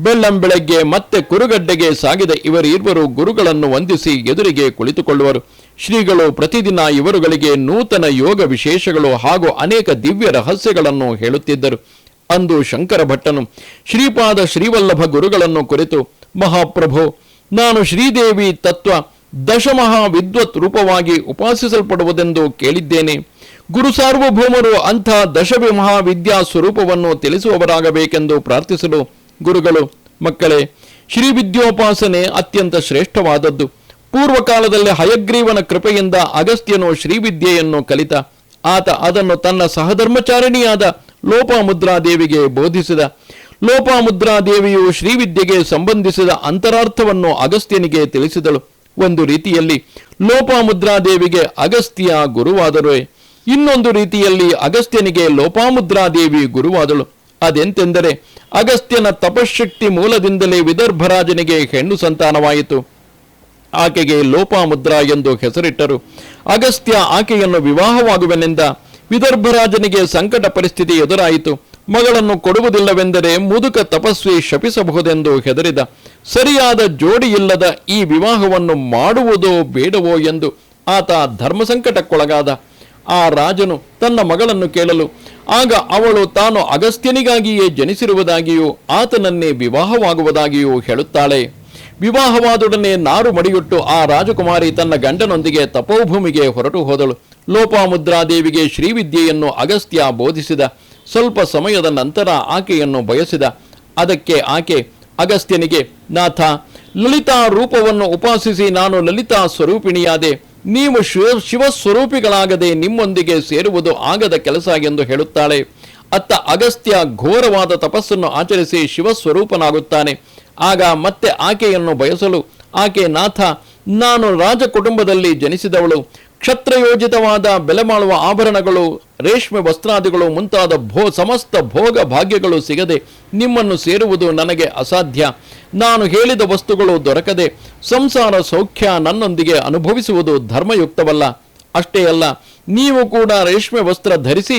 ಬೆಳ್ಳಂಬೆಳಗ್ಗೆ ಮತ್ತೆ ಕುರುಗಡ್ಡೆಗೆ ಸಾಗಿದ ಇವರೀರ್ವರು ಗುರುಗಳನ್ನು ವಂದಿಸಿ ಎದುರಿಗೆ ಕುಳಿತುಕೊಳ್ಳುವರು. ಶ್ರೀಗಳು ಪ್ರತಿದಿನ ಇವರುಗಳಿಗೆ ನೂತನ ಯೋಗ ವಿಶೇಷಗಳು ಹಾಗೂ ಅನೇಕ ದಿವ್ಯ ರಹಸ್ಯಗಳನ್ನು ಹೇಳುತ್ತಿದ್ದರು. ಅಂದು ಶಂಕರ ಭಟ್ಟನು ಶ್ರೀಪಾದ ಶ್ರೀವಲ್ಲಭ ಗುರುಗಳನ್ನು ಕುರಿತು, ಮಹಾಪ್ರಭು, ನಾನು ಶ್ರೀದೇವಿ ತತ್ವ ದಶಮಹಾ ವಿದ್ವತ್ ರೂಪವಾಗಿ ಉಪಾಸಿಸಲ್ಪಡುವುದೆಂದು ಕೇಳಿದ್ದೇನೆ. ಗುರು ಸಾರ್ವಭೌಮರು ಅಂಥ ಮಹಾವಿದ್ಯಾ ಸ್ವರೂಪವನ್ನು ತಿಳಿಸುವವರಾಗಬೇಕೆಂದು ಪ್ರಾರ್ಥಿಸಲು ಗುರುಗಳು, ಮಕ್ಕಳೇ, ಶ್ರೀ ವಿದ್ಯೋಪಾಸನೆ ಅತ್ಯಂತ ಶ್ರೇಷ್ಠವಾದದ್ದು. ಪೂರ್ವಕಾಲದಲ್ಲಿ ಹಯಗ್ರೀವನ ಕೃಪೆಯಿಂದ ಅಗಸ್ತ್ಯನು ಶ್ರೀವಿದ್ಯೆಯನ್ನು ಕಲಿತ. ಆತ ಅದನ್ನು ತನ್ನ ಸಹಧರ್ಮಚಾರಿಣಿಯಾದ ಲೋಪಾಮುದ್ರಾದೇವಿಗೆ ಬೋಧಿಸಿದ. ಲೋಪಾಮುದ್ರಾದೇವಿಯು ಶ್ರೀವಿದ್ಯೆಗೆ ಸಂಬಂಧಿಸಿದ ಅಂತರಾರ್ಥವನ್ನು ಅಗಸ್ತ್ಯನಿಗೆ ತಿಳಿಸಿದಳು. ಒಂದು ರೀತಿಯಲ್ಲಿ ಲೋಪಾಮುದ್ರಾದೇವಿಗೆ ಅಗಸ್ತ್ಯ ಗುರುವಾದರು. ಇನ್ನೊಂದು ರೀತಿಯಲ್ಲಿ ಅಗಸ್ತ್ಯನಿಗೆ ಲೋಪಾಮುದ್ರಾದೇವಿ ಗುರುವಾದಳು. ಅದೆಂತೆಂದರೆ ಅಗಸ್ತ್ಯನ ತಪಶಕ್ತಿ ಮೂಲದಿಂದಲೇ ವಿದರ್ಭರಾಜನಿಗೆ ಹೆಣ್ಣು ಸಂತಾನವಾಯಿತು. ಆಕೆಗೆ ಲೋಪಾಮುದ್ರ ಎಂದು ಹೆಸರಿಟ್ಟರು. ಅಗಸ್ತ್ಯ ಆಕೆಯನ್ನು ವಿವಾಹವಾಗುವನೆಂದ ವಿದರ್ಭರಾಜನಿಗೆ ಸಂಕಟ ಪರಿಸ್ಥಿತಿ ಎದುರಾಯಿತು. ಮಗಳನ್ನು ಕೊಡುವುದಿಲ್ಲವೆಂದರೆ ಮುದುಕ ತಪಸ್ವಿ ಶಪಿಸಬಹುದೆಂದು ಹೆದರಿದ, ಸರಿಯಾದ ಜೋಡಿಯಿಲ್ಲದ ಈ ವಿವಾಹವನ್ನು ಮಾಡುವುದೋ ಬೇಡವೋ ಎಂದು ಆತ ಧರ್ಮ ಸಂಕಟಕ್ಕೊಳಗಾದ ಆ ರಾಜನು ತನ್ನ ಮಗಳನ್ನು ಕೇಳಲು, ಆಗ ಅವಳು ತಾನು ಅಗಸ್ತ್ಯನಿಗಾಗಿಯೇ ಜನಿಸಿರುವುದಾಗಿಯೂ ಆತನನ್ನೇ ವಿವಾಹವಾಗುವುದಾಗಿಯೂ ಹೇಳುತ್ತಾಳೆ. ವಿವಾಹವಾದೊಡನೆ ನಾರು ಮಡಿಯುಟ್ಟು ಆ ರಾಜಕುಮಾರಿ ತನ್ನ ಗಂಡನೊಂದಿಗೆ ತಪೋಭೂಮಿಗೆ ಹೊರಟು ಹೋದಳು. ಲೋಪಾಮುದ್ರಾದೇವಿಗೆ ಶ್ರೀವಿದ್ಯೆಯನ್ನು ಅಗಸ್ತ್ಯ ಬೋಧಿಸಿದ. ಸ್ವಲ್ಪ ಸಮಯದ ನಂತರ ಆಕೆಯನ್ನು ಬಯಸಿದ. ಅದಕ್ಕೆ ಆಕೆ, ಅಗಸ್ತ್ಯನಿಗೆ, ನಾಥ, ಲಲಿತಾ ರೂಪವನ್ನು ಉಪಾಸಿಸಿ ನಾನು ಲಲಿತಾ ಸ್ವರೂಪಿಣಿಯಾದೆ. ನೀವು ಶಿವ, ಶಿವಸ್ವರೂಪಿಗಳಾಗದೆ ನಿಮ್ಮೊಂದಿಗೆ ಸೇರುವುದು ಆಗದ ಕೆಲಸ ಎಂದು ಹೇಳುತ್ತಾಳೆ. ಅತ್ತ ಅಗಸ್ತ್ಯ ಘೋರವಾದ ತಪಸ್ಸನ್ನು ಆಚರಿಸಿ ಶಿವಸ್ವರೂಪನಾಗುತ್ತಾನೆ. ಆಗ ಮತ್ತೆ ಆಕೆಯನ್ನು ಬಯಸಲು, ಆಕೆ, ನಾಥ, ನಾನು ರಾಜ ಕುಟುಂಬದಲ್ಲಿ ಜನಿಸಿದವಳು. ಕ್ಷತ್ರಯೋಜಿತವಾದ ಬೆಲೆ ಮಾಡುವ ಆಭರಣಗಳು, ರೇಷ್ಮೆ ವಸ್ತ್ರಾದಿಗಳು ಮುಂತಾದ ಭೋ, ಸಮಸ್ತ ಭೋಗ ಭಾಗ್ಯಗಳು ಸಿಗದೆ ನಿಮ್ಮನ್ನು ಸೇರುವುದು ನನಗೆ ಅಸಾಧ್ಯ. ನಾನು ಹೇಳಿದ ವಸ್ತುಗಳು ದೊರಕದೆ, ಸಂಸಾರ ಸೌಖ್ಯ ನನ್ನೊಂದಿಗೆ ಅನುಭವಿಸುವುದು ಧರ್ಮಯುಕ್ತವಲ್ಲ. ಅಷ್ಟೇ ಅಲ್ಲ, ನೀವು ಕೂಡ ರೇಷ್ಮೆ ವಸ್ತ್ರ ಧರಿಸಿ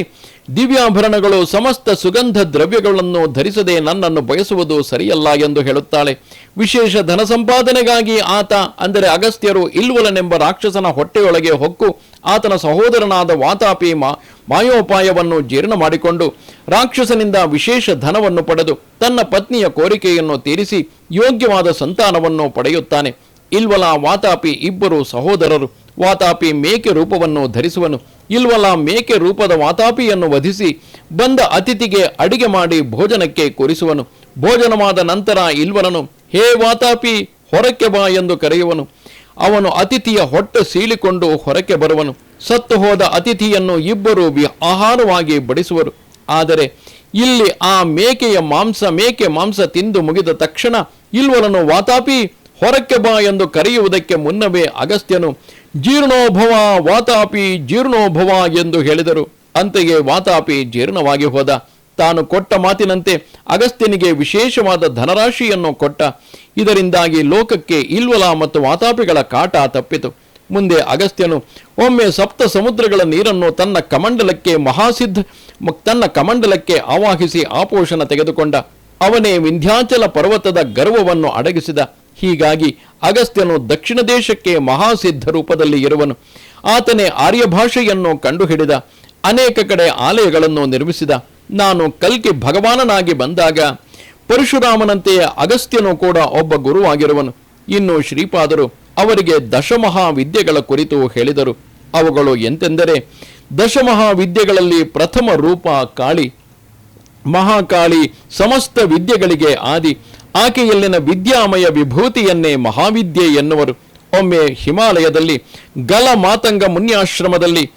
ದಿವ್ಯಾಭರಣಗಳು ಸಮಸ್ತ ಸುಗಂಧ ದ್ರವ್ಯಗಳನ್ನು ಧರಿಸದೆ ನನ್ನನ್ನು ಬಯಸುವುದು ಸರಿಯಲ್ಲ ಎಂದು ಹೇಳುತ್ತಾಳೆ. ವಿಶೇಷ ಧನ ಸಂಪಾದನೆಗಾಗಿ ಆತ, ಅಂದರೆ ಅಗಸ್ತ್ಯರು ಇಲ್ವಲನೆಂಬ ರಾಕ್ಷಸನ ಹೊಟ್ಟೆಯೊಳಗೆ ಹೊಕ್ಕು ಆತನ ಸಹೋದರನಾದ ವಾತಾಪಿ ಮಾಯೋಪಾಯವನ್ನು ಜೀರ್ಣ ಮಾಡಿಕೊಂಡು ರಾಕ್ಷಸನಿಂದ ವಿಶೇಷ ಧನವನ್ನು ಪಡೆದು ತನ್ನ ಪತ್ನಿಯ ಕೋರಿಕೆಯನ್ನು ತೀರಿಸಿ ಯೋಗ್ಯವಾದ ಸಂತಾನವನ್ನು ಪಡೆಯುತ್ತಾನೆ. ಇಲ್ವಲ ವಾತಾಪಿ ಇಬ್ಬರು ಸಹೋದರರು ವಾತಾಪಿ ಮೇಕೆ ರೂಪವನ್ನು ಧರಿಸುವನು. ಇಲ್ವಲ ಮೇಕೆ ರೂಪದ ವಾತಾಪಿಯನ್ನು ವಧಿಸಿ ಬಂದ ಅತಿಥಿಗೆ ಅಡಿಗೆ ಮಾಡಿ ಭೋಜನಕ್ಕೆ ಕೂರಿಸುವನು. ಭೋಜನವಾದ ನಂತರ ಇಲ್ವಲನು ಹೇ ವಾತಾಪಿ, ಹೊರಕ್ಕೆ ಬಾ ಎಂದು ಕರೆಯುವನು. ಅವನು ಅತಿಥಿಯ ಹೊಟ್ಟೆ ಸೀಳಿಕೊಂಡು ಹೊರಕ್ಕೆ ಬರುವನು. ಸತ್ತು ಹೋದ ಅತಿಥಿಯನ್ನು ಇಬ್ಬರು ಆಹಾರವಾಗಿ ಬಡಿಸುವರು. ಆದರೆ ಇಲ್ಲಿ ಆ ಮೇಕೆಯ ಮಾಂಸ, ಮೇಕೆ ಮಾಂಸ ತಿಂದು ಮುಗಿದ ತಕ್ಷಣ ಇಲ್ವಲನು ವಾತಾಪಿ, ಹೊರಕ್ಕೆ ಬಾ ಎಂದು ಕರೆಯುವುದಕ್ಕೆ ಮುನ್ನವೇ ಅಗಸ್ತ್ಯನು ಜೀರ್ಣೋಭವ, ವಾತಾಪಿ ಜೀರ್ಣೋಭವ ಎಂದು ಹೇಳಿದರು. ಅಂತೆಯೇ ವಾತಾಪಿ ಜೀರ್ಣವಾಗಿ ಹೋದ. ತಾನು ಕೊಟ್ಟ ಮಾತಿನಂತೆ ಅಗಸ್ತ್ಯನಿಗೆ ವಿಶೇಷವಾದ ಧನರಾಶಿಯನ್ನು ಕೊಟ್ಟ. ಇದರಿಂದಾಗಿ ಲೋಕಕ್ಕೆ ಇಲ್ವಲ ಮತ್ತು ವಾತಾಪಿಗಳ ಕಾಟ ತಪ್ಪಿತು. ಮುಂದೆ ಅಗಸ್ತ್ಯನು, ಒಮ್ಮೆ ಸಪ್ತ ಸಮುದ್ರಗಳ ನೀರನ್ನು ತನ್ನ ಕಮಂಡಲಕ್ಕೆ ಮಹಾಸಿದ್ಧ, ತನ್ನ ಕಮಂಡಲಕ್ಕೆ ಆವಾಹಿಸಿ ಆಪೋಷಣ ತೆಗೆದುಕೊಂಡ. ಅವನೇ ವಿಂಧ್ಯಾಚಲ ಪರ್ವತದ ಗರ್ವವನ್ನು ಅಡಗಿಸಿದ. ಹೀಗಾಗಿ ಅಗಸ್ತ್ಯನು ದಕ್ಷಿಣ ದೇಶಕ್ಕೆ ಮಹಾಸಿದ್ಧ ರೂಪದಲ್ಲಿ ಇರುವನು. ಆತನೇ ಆರ್ಯ ಭಾಷೆಯನ್ನು ಕಂಡುಹಿಡಿದ, ಅನೇಕ ಕಡೆ ಆಲಯಗಳನ್ನು ನಿರ್ಮಿಸಿದ. ನಾನು ಕಲ್ಕಿ ಭಗವಾನನಾಗಿ ಬಂದಾಗ ಪರಶುರಾಮನಂತೆಯೇ ಅಗಸ್ತ್ಯನು ಕೂಡ ಒಬ್ಬ ಗುರುವಾಗಿರುವನು. ಇನ್ನು ಶ್ರೀಪಾದರು ಅವರಿಗೆ ದಶಮಹಾವಿದ್ಯೆಗಳ ಕುರಿತು ಹೇಳಿದರು. ಅವುಗಳು ಎಂತೆಂದರೆ, ದಶಮಹಾವಿದ್ಯೆಗಳಲ್ಲಿ ಪ್ರಥಮ ರೂಪ ಕಾಳಿ, ಮಹಾಕಾಳಿ ಸಮಸ್ತ ವಿದ್ಯೆಗಳಿಗೆ ಆದಿ ಆಕೆಯಲ್ಲಿನ ವಿದ್ಯಾಮಯ ವಿಭೂತಿಯನ್ನೇ ಮಹಾವಿದ್ಯೆ ಎನ್ನುವರು. ಒಮ್ಮೆ ಹಿಮಾಲಯದಲ್ಲಿ ಗಲ ಮಾತಂಗ ಮುನ್ಯಾಶ್ರಮದಲ್ಲಿ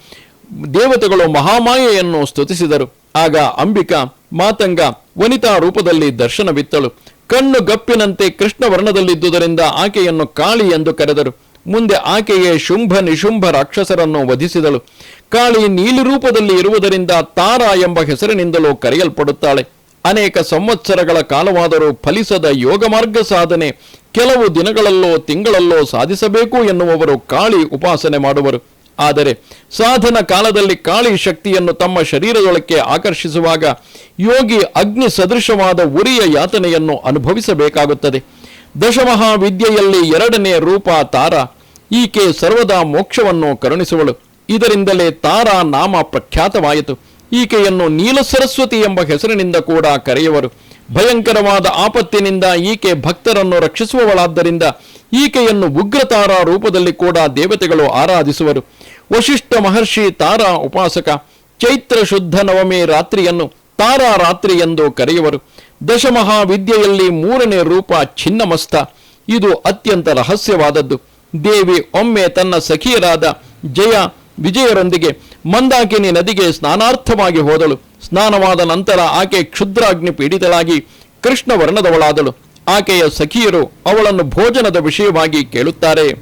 ದೇವತೆಗಳು ಮಹಾಮಾಯೆಯನ್ನು ಸ್ತುತಿಸಿದರು. ಆಗ ಅಂಬಿಕಾ ಮಾತಂಗ ವನಿತಾ ರೂಪದಲ್ಲಿ ದರ್ಶನವಿತ್ತಳು. ಕಣ್ಣು ಗಪ್ಪಿನಂತೆ ಕೃಷ್ಣ ವರ್ಣದಲ್ಲಿದ್ದುದರಿಂದ ಆಕೆಯನ್ನು ಕಾಳಿ ಎಂದು ಕರೆದರು. ಮುಂದೆ ಆಕೆಯೇ ಶುಂಭ ನಿಶುಂಭ ರಾಕ್ಷಸರನ್ನು ವಧಿಸಿದಳು. ಕಾಳಿ ನೀಲಿ ರೂಪದಲ್ಲಿ ಇರುವುದರಿಂದ ತಾರಾ ಎಂಬ ಹೆಸರಿನಿಂದಲೂ ಕರೆಯಲ್ಪಡುತ್ತಾಳೆ. ಅನೇಕ ಸಂವತ್ಸರಗಳ ಕಾಲವಾದರೂ ಫಲಿಸದ ಯೋಗ ಮಾರ್ಗ ಸಾಧನೆ ಕೆಲವು ದಿನಗಳಲ್ಲೋ ತಿಂಗಳಲ್ಲೋ ಸಾಧಿಸಬೇಕು ಎನ್ನುವವರು ಕಾಳಿ ಉಪಾಸನೆ ಮಾಡುವರು. ಆದರೆ ಸಾಧನ ಕಾಲದಲ್ಲಿ ಕಾಳಿ ಶಕ್ತಿಯನ್ನು ತಮ್ಮ ಶರೀರದೊಳಕ್ಕೆ ಆಕರ್ಷಿಸುವಾಗ ಯೋಗಿ ಅಗ್ನಿ ಸದೃಶವಾದ ಉರಿಯ ಯಾತನೆಯನ್ನು ಅನುಭವಿಸಬೇಕಾಗುತ್ತದೆ. ದಶಮಹಾವಿದ್ಯೆಯಲ್ಲಿ ಎರಡನೇ ರೂಪ ತಾರ. ಈಕೆ ಸರ್ವದಾ ಮೋಕ್ಷವನ್ನು ಕರುಣಿಸುವಳು. ಇದರಿಂದಲೇ ತಾರಾ ನಾಮ ಪ್ರಖ್ಯಾತವಾಯಿತು. ಈಕೆಯನ್ನು ನೀಲ ಸರಸ್ವತಿ ಎಂಬ ಹೆಸರಿನಿಂದ ಕೂಡ ಕರೆಯುವರು. ಭಯಂಕರವಾದ ಆಪತ್ತಿನಿಂದ ಈಕೆ ಭಕ್ತರನ್ನು ರಕ್ಷಿಸುವವಳಾದ್ದರಿಂದ ಈಕೆಯನ್ನು ಉಗ್ರತಾರ ರೂಪದಲ್ಲಿ ಕೂಡ ದೇವತೆಗಳು ಆರಾಧಿಸುವರು. ವಶಿಷ್ಠ ಮಹರ್ಷಿ ತಾರಾ ಉಪಾಸಕ ಚೈತ್ರ ಶುದ್ಧ ನವಮಿ ರಾತ್ರಿಯನ್ನು ತಾರಾ ರಾತ್ರಿ ಎಂದು ಕರೆಯುವರು. ದಶಮಹಾವಿದ್ಯೆಯಲ್ಲಿ ಮೂರನೇ ರೂಪ ಛಿನ್ನಮಸ್ತ. ಇದು ಅತ್ಯಂತ ರಹಸ್ಯವಾದದ್ದು. ದೇವಿ ಒಮ್ಮೆ ತನ್ನ ಸಖಿಯರಾದ ಜಯ ವಿಜಯರೊಂದಿಗೆ ಮಂದಾಕಿನಿ ನದಿಗೆ ಸ್ನಾನಾರ್ಥವಾಗಿ ಹೋದಳು. ಸ್ನಾನವಾದ ನಂತರ ಆಕೆ ಕ್ಷುದ್ರಾಗ್ನಿ ಪೀಡಿತಳಾಗಿ ಕೃಷ್ಣ ವರ್ಣದವಳಾದಳು. ಆಕೆಯ ಸಖಿಯರು ಅವಳನ್ನು ಭೋಜನದ ವಿಷಯವಾಗಿ ಕೇಳುತ್ತಾರೆ.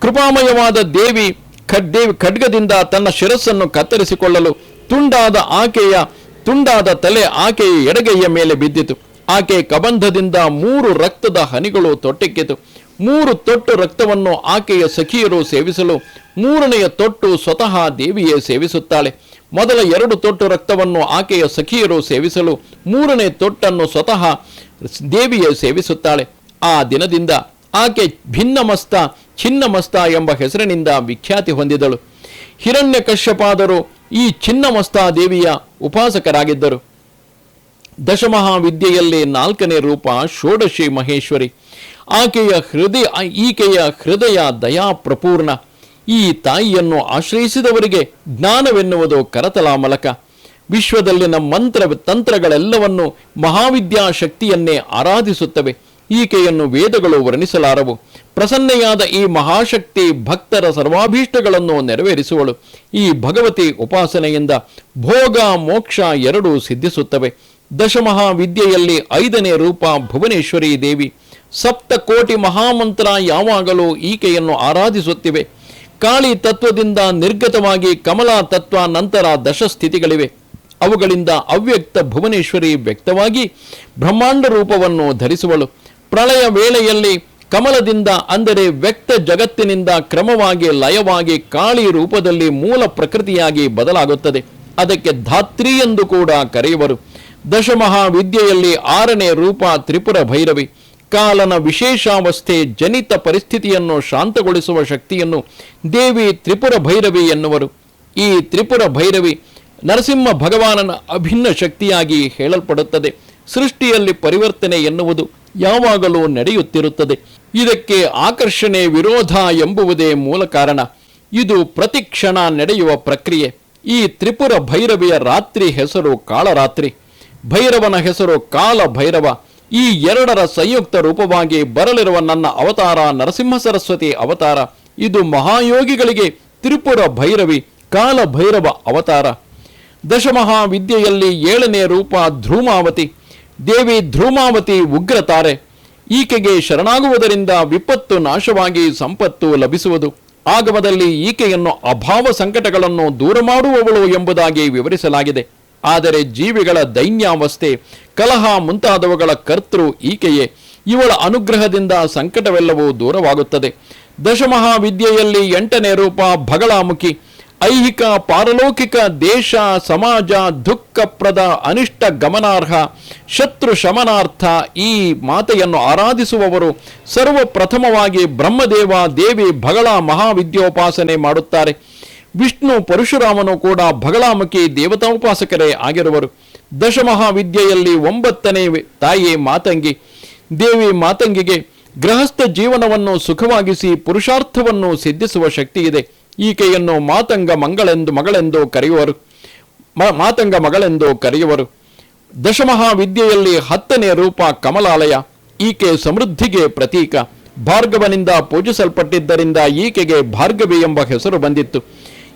ಕೃಪಾಮಯವಾದ ದೇವಿ ಖಡ್ದೇವಿ ಖಡ್ಗದಿಂದ ತನ್ನ ಶಿರಸ್ಸನ್ನು ಕತ್ತರಿಸಿಕೊಳ್ಳಲು ತುಂಡಾದ ಆಕೆಯ, ತುಂಡಾದ ತಲೆ ಆಕೆಯ ಎಡಗೈಯ ಮೇಲೆ ಬಿದ್ದಿತು. ಆಕೆ ಕಬಂಧದಿಂದ ಮೂರು ರಕ್ತದ ಹನಿಗಳು ತೊಟ್ಟಿಕ್ಕಿತು. ಮೂರು ತೊಟ್ಟು ರಕ್ತವನ್ನು ಆಕೆಯ ಸಖಿಯರು ಸೇವಿಸಲು ಮೂರನೆಯ ತೊಟ್ಟು ಸ್ವತಃ ದೇವಿಯೇ ಸೇವಿಸುತ್ತಾಳೆ. ಮೊದಲ ಎರಡು ತೊಟ್ಟು ರಕ್ತವನ್ನು ಆಕೆಯ ಸಖಿಯರು ಸೇವಿಸಲು ಮೂರನೇ ತೊಟ್ಟನ್ನು ಸ್ವತಃ ದೇವಿಯೇ ಸೇವಿಸುತ್ತಾಳೆ. ಆ ದಿನದಿಂದ ಆಕೆ ಭಿನ್ನಮಸ್ತ ಚಿನ್ನಮಸ್ತ ಎಂಬ ಹೆಸರಿನಿಂದ ವಿಖ್ಯಾತಿ ಹೊಂದಿದಳು. ಹಿರಣ್ಯಕಶ್ಯಪಾದರು ಈ ಚಿನ್ನಮಸ್ತ ದೇವಿಯ ಉಪಾಸಕರಾಗಿದ್ದರು. ದಶಮಹಾವಿದ್ಯೆಯಲ್ಲಿ ನಾಲ್ಕನೇ ರೂಪ ಷೋಡಶಿ ಮಹೇಶ್ವರಿ. ಆಕೆಯ ಹೃದಯ, ಈಕೆಯ ಹೃದಯ ದಯಾ ಪ್ರಪೂರ್ಣ ಈ ತಾಯಿಯನ್ನು ಆಶ್ರಯಿಸಿದವರಿಗೆ ಜ್ಞಾನವೆನ್ನುವುದು ಕರತಲಾಮಲಕ. ವಿಶ್ವದಲ್ಲಿನ ಮಂತ್ರ ತಂತ್ರಗಳೆಲ್ಲವನ್ನು ಮಹಾವಿದ್ಯಾ ಶಕ್ತಿಯನ್ನೇ ಆರಾಧಿಸುತ್ತವೆ. ಈಕೆಯನ್ನು ವೇದಗಳು ವರ್ಣಿಸಲಾರವು. ಪ್ರಸನ್ನೆಯಾದ ಈ ಮಹಾಶಕ್ತಿ ಭಕ್ತರ ಸರ್ವಾಭೀಷ್ಟಗಳನ್ನು ನೆರವೇರಿಸುವಳು. ಈ ಭಗವತಿ ಉಪಾಸನೆಯಿಂದ ಭೋಗ ಮೋಕ್ಷ ಎರಡೂ ಸಿದ್ಧಿಸುತ್ತವೆ. ದಶಮಹಾವಿದ್ಯೆಯಲ್ಲಿ ಐದನೇ ರೂಪ ಭುವನೇಶ್ವರಿ ದೇವಿ. ಸಪ್ತ ಕೋಟಿ ಮಹಾಮಂತ್ರ ಯಾವಾಗಲೂ ಈಕೆಯನ್ನು ಆರಾಧಿಸುತ್ತಿವೆ. ಕಾಳಿ ತತ್ವದಿಂದ ನಿರ್ಗತವಾಗಿ ಕಮಲಾ ತತ್ವ ನಂತರ ದಶ ಸ್ಥಿತಿಗಳಿವೆ ಅವುಗಳಿಂದ ಅವ್ಯಕ್ತ ಭುವನೇಶ್ವರಿ ವ್ಯಕ್ತವಾಗಿ ಬ್ರಹ್ಮಾಂಡ ರೂಪವನ್ನು ಧರಿಸುವಳು. ಪ್ರಳಯ ವೇಳೆಯಲ್ಲಿ ಕಮಲದಿಂದ ಅಂದರೆ ವ್ಯಕ್ತ ಜಗತ್ತಿನಿಂದ ಕ್ರಮವಾಗಿ ಲಯವಾಗಿ ಕಾಳಿ ರೂಪದಲ್ಲಿ ಮೂಲ ಪ್ರಕೃತಿಯಾಗಿ ಬದಲಾಗುತ್ತದೆ. ಅದಕ್ಕೆ ಧಾತ್ರಿ ಎಂದು ಕೂಡ ಕರೆಯುವರು. ದಶಮಹಾವಿದ್ಯೆಯಲ್ಲಿ ಆರನೇ ರೂಪ ತ್ರಿಪುರ ಭೈರವಿ. ಕಾಲನ ವಿಶೇಷಾವಸ್ಥೆ, ಜನಿತ ಪರಿಸ್ಥಿತಿಯನ್ನು ಶಾಂತಗೊಳಿಸುವ ಶಕ್ತಿಯನ್ನು ದೇವಿ ತ್ರಿಪುರ ಭೈರವಿ ಎನ್ನುವರು. ಈ ತ್ರಿಪುರ ಭೈರವಿ ನರಸಿಂಹ ಭಗವಾನನ ಅಭಿನ್ನ ಶಕ್ತಿಯಾಗಿ ಹೇಳಲ್ಪಡುತ್ತದೆ. ಸೃಷ್ಟಿಯಲ್ಲಿ ಪರಿವರ್ತನೆ ಎನ್ನುವುದು ಯಾವಾಗಲೂ ನಡೆಯುತ್ತಿರುತ್ತದೆ. ಇದಕ್ಕೆ ಆಕರ್ಷಣೆ, ವಿರೋಧ ಎಂಬುವುದೇ ಮೂಲ ಕಾರಣ. ಇದು ಪ್ರತಿಕ್ಷಣ ನಡೆಯುವ ಪ್ರಕ್ರಿಯೆ. ಈ ತ್ರಿಪುರ ಭೈರವಿಯ ರಾತ್ರಿ ಹೆಸರು ಕಾಳರಾತ್ರಿ. ಭೈರವನ ಹೆಸರು ಕಾಲ ಭೈರವ ಈ ಎರಡರ ಸಂಯುಕ್ತ ರೂಪವಾಗಿ ಬರಲಿರುವ ನನ್ನ ಅವತಾರ ನರಸಿಂಹ ಸರಸ್ವತಿ ಅವತಾರ. ಇದು ಮಹಾಯೋಗಿಗಳಿಗೆ ತ್ರಿಪುರ ಭೈರವಿ, ಕಾಲ ಭೈರವ ಅವತಾರ. ದಶಮಹಾವಿದ್ಯೆಯಲ್ಲಿ ಏಳನೇ ರೂಪ ಧ್ರೂಮಾವತಿ, ದೇವಿ ಧ್ರೂಮಾವತಿ ಉಗ್ರತಾರೆ. ಈಕೆಗೆ ಶರಣಾಗುವುದರಿಂದ ವಿಪತ್ತು ನಾಶವಾಗಿ ಸಂಪತ್ತು ಲಭಿಸುವುದು. ಆಗಮದಲ್ಲಿ ಈಕೆಯನ್ನು ಅಭಾವ ಸಂಕಟಗಳನ್ನು ದೂರ ಮಾಡುವವಳು ಎಂಬುದಾಗಿ ವಿವರಿಸಲಾಗಿದೆ. ಆದರೆ ಜೀವಿಗಳ ದೈನ್ಯಾವಸ್ಥೆ, ಕಲಹ ಮುಂತಾದವುಗಳ ಕರ್ತೃ ಈಕೆಯೇ. ಇವಳ ಅನುಗ್ರಹದಿಂದ ಸಂಕಟವೆಲ್ಲವೂ ದೂರವಾಗುತ್ತದೆ. ದಶಮಹಾವಿದ್ಯೆಯಲ್ಲಿ ಎಂಟನೇ ರೂಪ ಭಗಳಾಮುಖಿ. ಐಹಿಕ, ಪಾರಲೌಕಿಕ, ದೇಶ, ಸಮಾಜ, ದುಃಖಪ್ರದ ಅನಿಷ್ಟ ಗಮನಾರ್ಹ, ಶತ್ರು ಶಮನಾರ್ಥ ಈ ಮಾತೆಯನ್ನು ಆರಾಧಿಸುವವರು ಸರ್ವಪ್ರಥಮವಾಗಿ ಬ್ರಹ್ಮದೇವ ದೇವಿ ಭಗಳ ಮಹಾವಿದ್ಯೋಪಾಸನೆ ಮಾಡುತ್ತಾರೆ. ವಿಷ್ಣು ಪರಶುರಾಮನು ಕೂಡ ಬಗಲಾಮಕಿ ದೇವತಾ ಉಪಾಸಕರೇ ಆಗಿರುವರು. ದಶಮಹಾವಿದ್ಯೆಯಲ್ಲಿ ಒಂಬತ್ತನೇ ತಾಯಿ ಮಾತಂಗಿ. ದೇವಿ ಮಾತಂಗಿಗೆ ಗೃಹಸ್ಥ ಜೀವನವನ್ನು ಸುಖವಾಗಿಸಿ ಪುರುಷಾರ್ಥವನ್ನು ಸಿದ್ಧಿಸುವ ಶಕ್ತಿ ಇದೆ ಈಕೆಯನ್ನು ಮಾತಂಗ ಮಂಗಳೆಂದು, ಮಗಳೆಂದು ಕರೆಯುವರು. ಮಾತಂಗ ಮಗಳೆಂದು ಕರೆಯುವರು. ದಶಮಹಾವಿದ್ಯೆಯಲ್ಲಿ ಹತ್ತನೇ ರೂಪ ಕಮಲಾಲಯ. ಈಕೆ ಸಮೃದ್ಧಿಗೆ ಪ್ರತೀಕ. ಭಾರ್ಗವನಿಂದ ಪೂಜಿಸಲ್ಪಟ್ಟಿದ್ದರಿಂದ ಈಕೆಗೆ ಭಾರ್ಗವಿ ಎಂಬ ಹೆಸರು ಬಂದಿತ್ತು.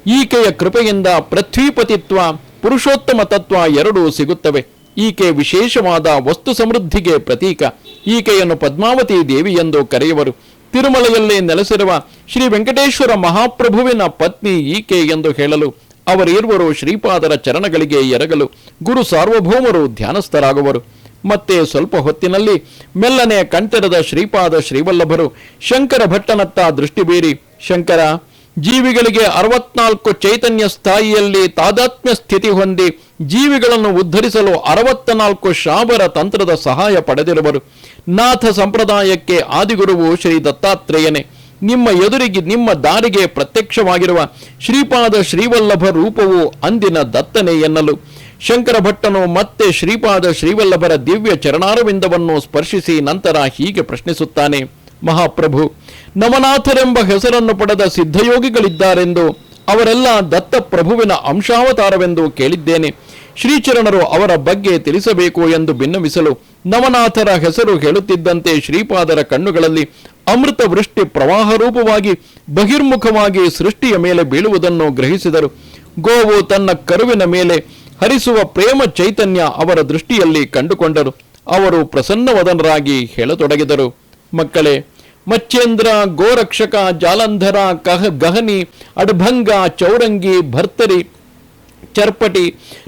ಈಕೆಯ ಕೃಪೆಯಿಂದ ಪೃಥ್ವೀಪತಿತ್ವ ಪುರುಷೋತ್ತಮ ತತ್ವ ಎರಡೂ ಸಿಗುತ್ತವೆ. ಈಕೆ ವಿಶೇಷವಾದ ವಸ್ತು ಸಮೃದ್ಧಿಗೆ ಪ್ರತೀಕ. ಈಕೆಯನ್ನು ಪದ್ಮಾವತಿ ದೇವಿ ಎಂದು ಕರೆಯುವರು. ತಿರುಮಲೆಯಲ್ಲಿ ನೆಲೆಸಿರುವ ಶ್ರೀ ವೆಂಕಟೇಶ್ವರ ಮಹಾಪ್ರಭುವಿನ ಪತ್ನಿ ಈಕೆ ಎಂದು ಹೇಳಲು ಅವರಿರುವರು ಶ್ರೀಪಾದರ ಚರಣಗಳಿಗೆ ಎರಗಲು ಗುರು ಸಾರ್ವಭೌಮರು ಧ್ಯಾನಸ್ಥರಾಗುವರು. ಮತ್ತೆ ಸ್ವಲ್ಪ ಹೊತ್ತಿನಲ್ಲಿ ಮೆಲ್ಲನೆ ಕಂಠರದ ಶ್ರೀಪಾದ ಶ್ರೀವಲ್ಲಭರು ಶಂಕರ ಭಟ್ಟನತ್ತ ದೃಷ್ಟಿ ಬೀರಿ, ಶಂಕರ ಜೀವಿಗಳಿಗೆ ಅರವತ್ನಾಲ್ಕು ಚೈತನ್ಯ ಸ್ಥಾಯಿಯಲ್ಲಿ ತಾದಾತ್ಮ್ಯ ಸ್ಥಿತಿ ಹೊಂದಿ ಜೀವಿಗಳನ್ನು ಉದ್ಧರಿಸಲು ಅರವತ್ತ ನಾಲ್ಕು ಶಾಬರ ತಂತ್ರದ ಸಹಾಯ ಪಡೆದಿರುವರು. ನಾಥ ಸಂಪ್ರದಾಯಕ್ಕೆ ಆದಿಗುರುವು ಶ್ರೀ ದತ್ತಾತ್ರೇಯನೇ. ನಿಮ್ಮ ಎದುರಿಗೆ, ನಿಮ್ಮ ದಾರಿಗೆ ಪ್ರತ್ಯಕ್ಷವಾಗಿರುವ ಶ್ರೀಪಾದ ಶ್ರೀವಲ್ಲಭ ರೂಪವು ಅಂದಿನ ದತ್ತನೆ ಎನ್ನಲು. ಶಂಕರ ಭಟ್ಟನು ಮತ್ತೆ ಶ್ರೀಪಾದ ಶ್ರೀವಲ್ಲಭರ ದಿವ್ಯ ಚರಣಾರವಿಂದವನ್ನು ಸ್ಪರ್ಶಿಸಿ ನಂತರ ಹೀಗೆ ಪ್ರಶ್ನಿಸುತ್ತಾನೆ. ಮಹಾಪ್ರಭು ನವನಾಥರೆಂಬ ಹೆಸರನ್ನು ಪಡೆದ ಸಿದ್ಧಯೋಗಿಗಳಿದ್ದಾರೆಂದು ಅವರೆಲ್ಲ ದತ್ತ ಪ್ರಭುವಿನ ಅಂಶಾವತಾರವೆಂದು ಕೇಳಿದ್ದೇನೆ. ಶ್ರೀಚರಣರು ಅವರ ಬಗ್ಗೆ ತಿಳಿಸಬೇಕು ಎಂದು ಭಿನ್ನವಿಸಲು ನವನಾಥರ ಹೆಸರು ಹೇಳುತ್ತಿದ್ದಂತೆ ಶ್ರೀಪಾದರ ಕಣ್ಣುಗಳಲ್ಲಿ ಅಮೃತ ವೃಷ್ಟಿ ಪ್ರವಾಹ ರೂಪವಾಗಿ ಬಹಿರ್ಮುಖವಾಗಿ ಸೃಷ್ಟಿಯ ಮೇಲೆ ಬೀಳುವುದನ್ನು ಗ್ರಹಿಸಿದರು. ಗೋವು ತನ್ನ ಕರುವಿನ ಮೇಲೆ ಹರಿಸುವ ಪ್ರೇಮ ಚೈತನ್ಯ ಅವರ ದೃಷ್ಟಿಯಲ್ಲಿ ಕಂಡುಕೊಂಡರು. ಅವರು ಪ್ರಸನ್ನವದನರಾಗಿ ಹೇಳತೊಡಗಿದರು. ಮಕ್ಕಳೇ ಮಚ್ಚೇಂದ್ರ ಗೋರಕ್ಷಕ ಜಾಲಂಧರ ಕಹ ಗಹನಿ ಅಡ್ಭಂಗ ಚೌರಂಗಿ ಭರ್ತರಿ ಚರ್ಪಟಿ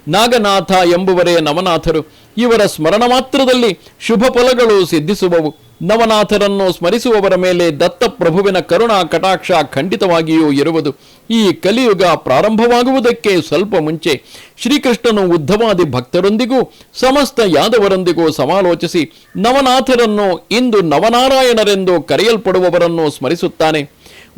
ನಾಗನಾಥ ಎಂಬುವರೇ ನವನಾಥರು. ಇವರ ಸ್ಮರಣ ಮಾತ್ರದಲ್ಲಿ ಶುಭ ಫಲಗಳು ಸಿದ್ಧಿಸುವವು. ನವನಾಥರನ್ನು ಸ್ಮರಿಸುವವರ ಮೇಲೆ ದತ್ತಪ್ರಭುವಿನ ಕರುಣಾ ಕಟಾಕ್ಷ ಖಂಡಿತವಾಗಿಯೂ ಇರುವುದು. ಈ ಕಲಿಯುಗ ಪ್ರಾರಂಭವಾಗುವುದಕ್ಕೆ ಸ್ವಲ್ಪ ಮುಂಚೆ ಶ್ರೀಕೃಷ್ಣನು ಉದ್ಧವಾದಿ ಭಕ್ತರೊಂದಿಗೂ, ಸಮಸ್ತ ಯಾದವರೊಂದಿಗೂ ಸಮಾಲೋಚಿಸಿ ನವನಾಥರನ್ನು ಇಂದು ನವನಾರಾಯಣರೆಂದು ಕರೆಯಲ್ಪಡುವವರನ್ನು ಸ್ಮರಿಸುತ್ತಾನೆ.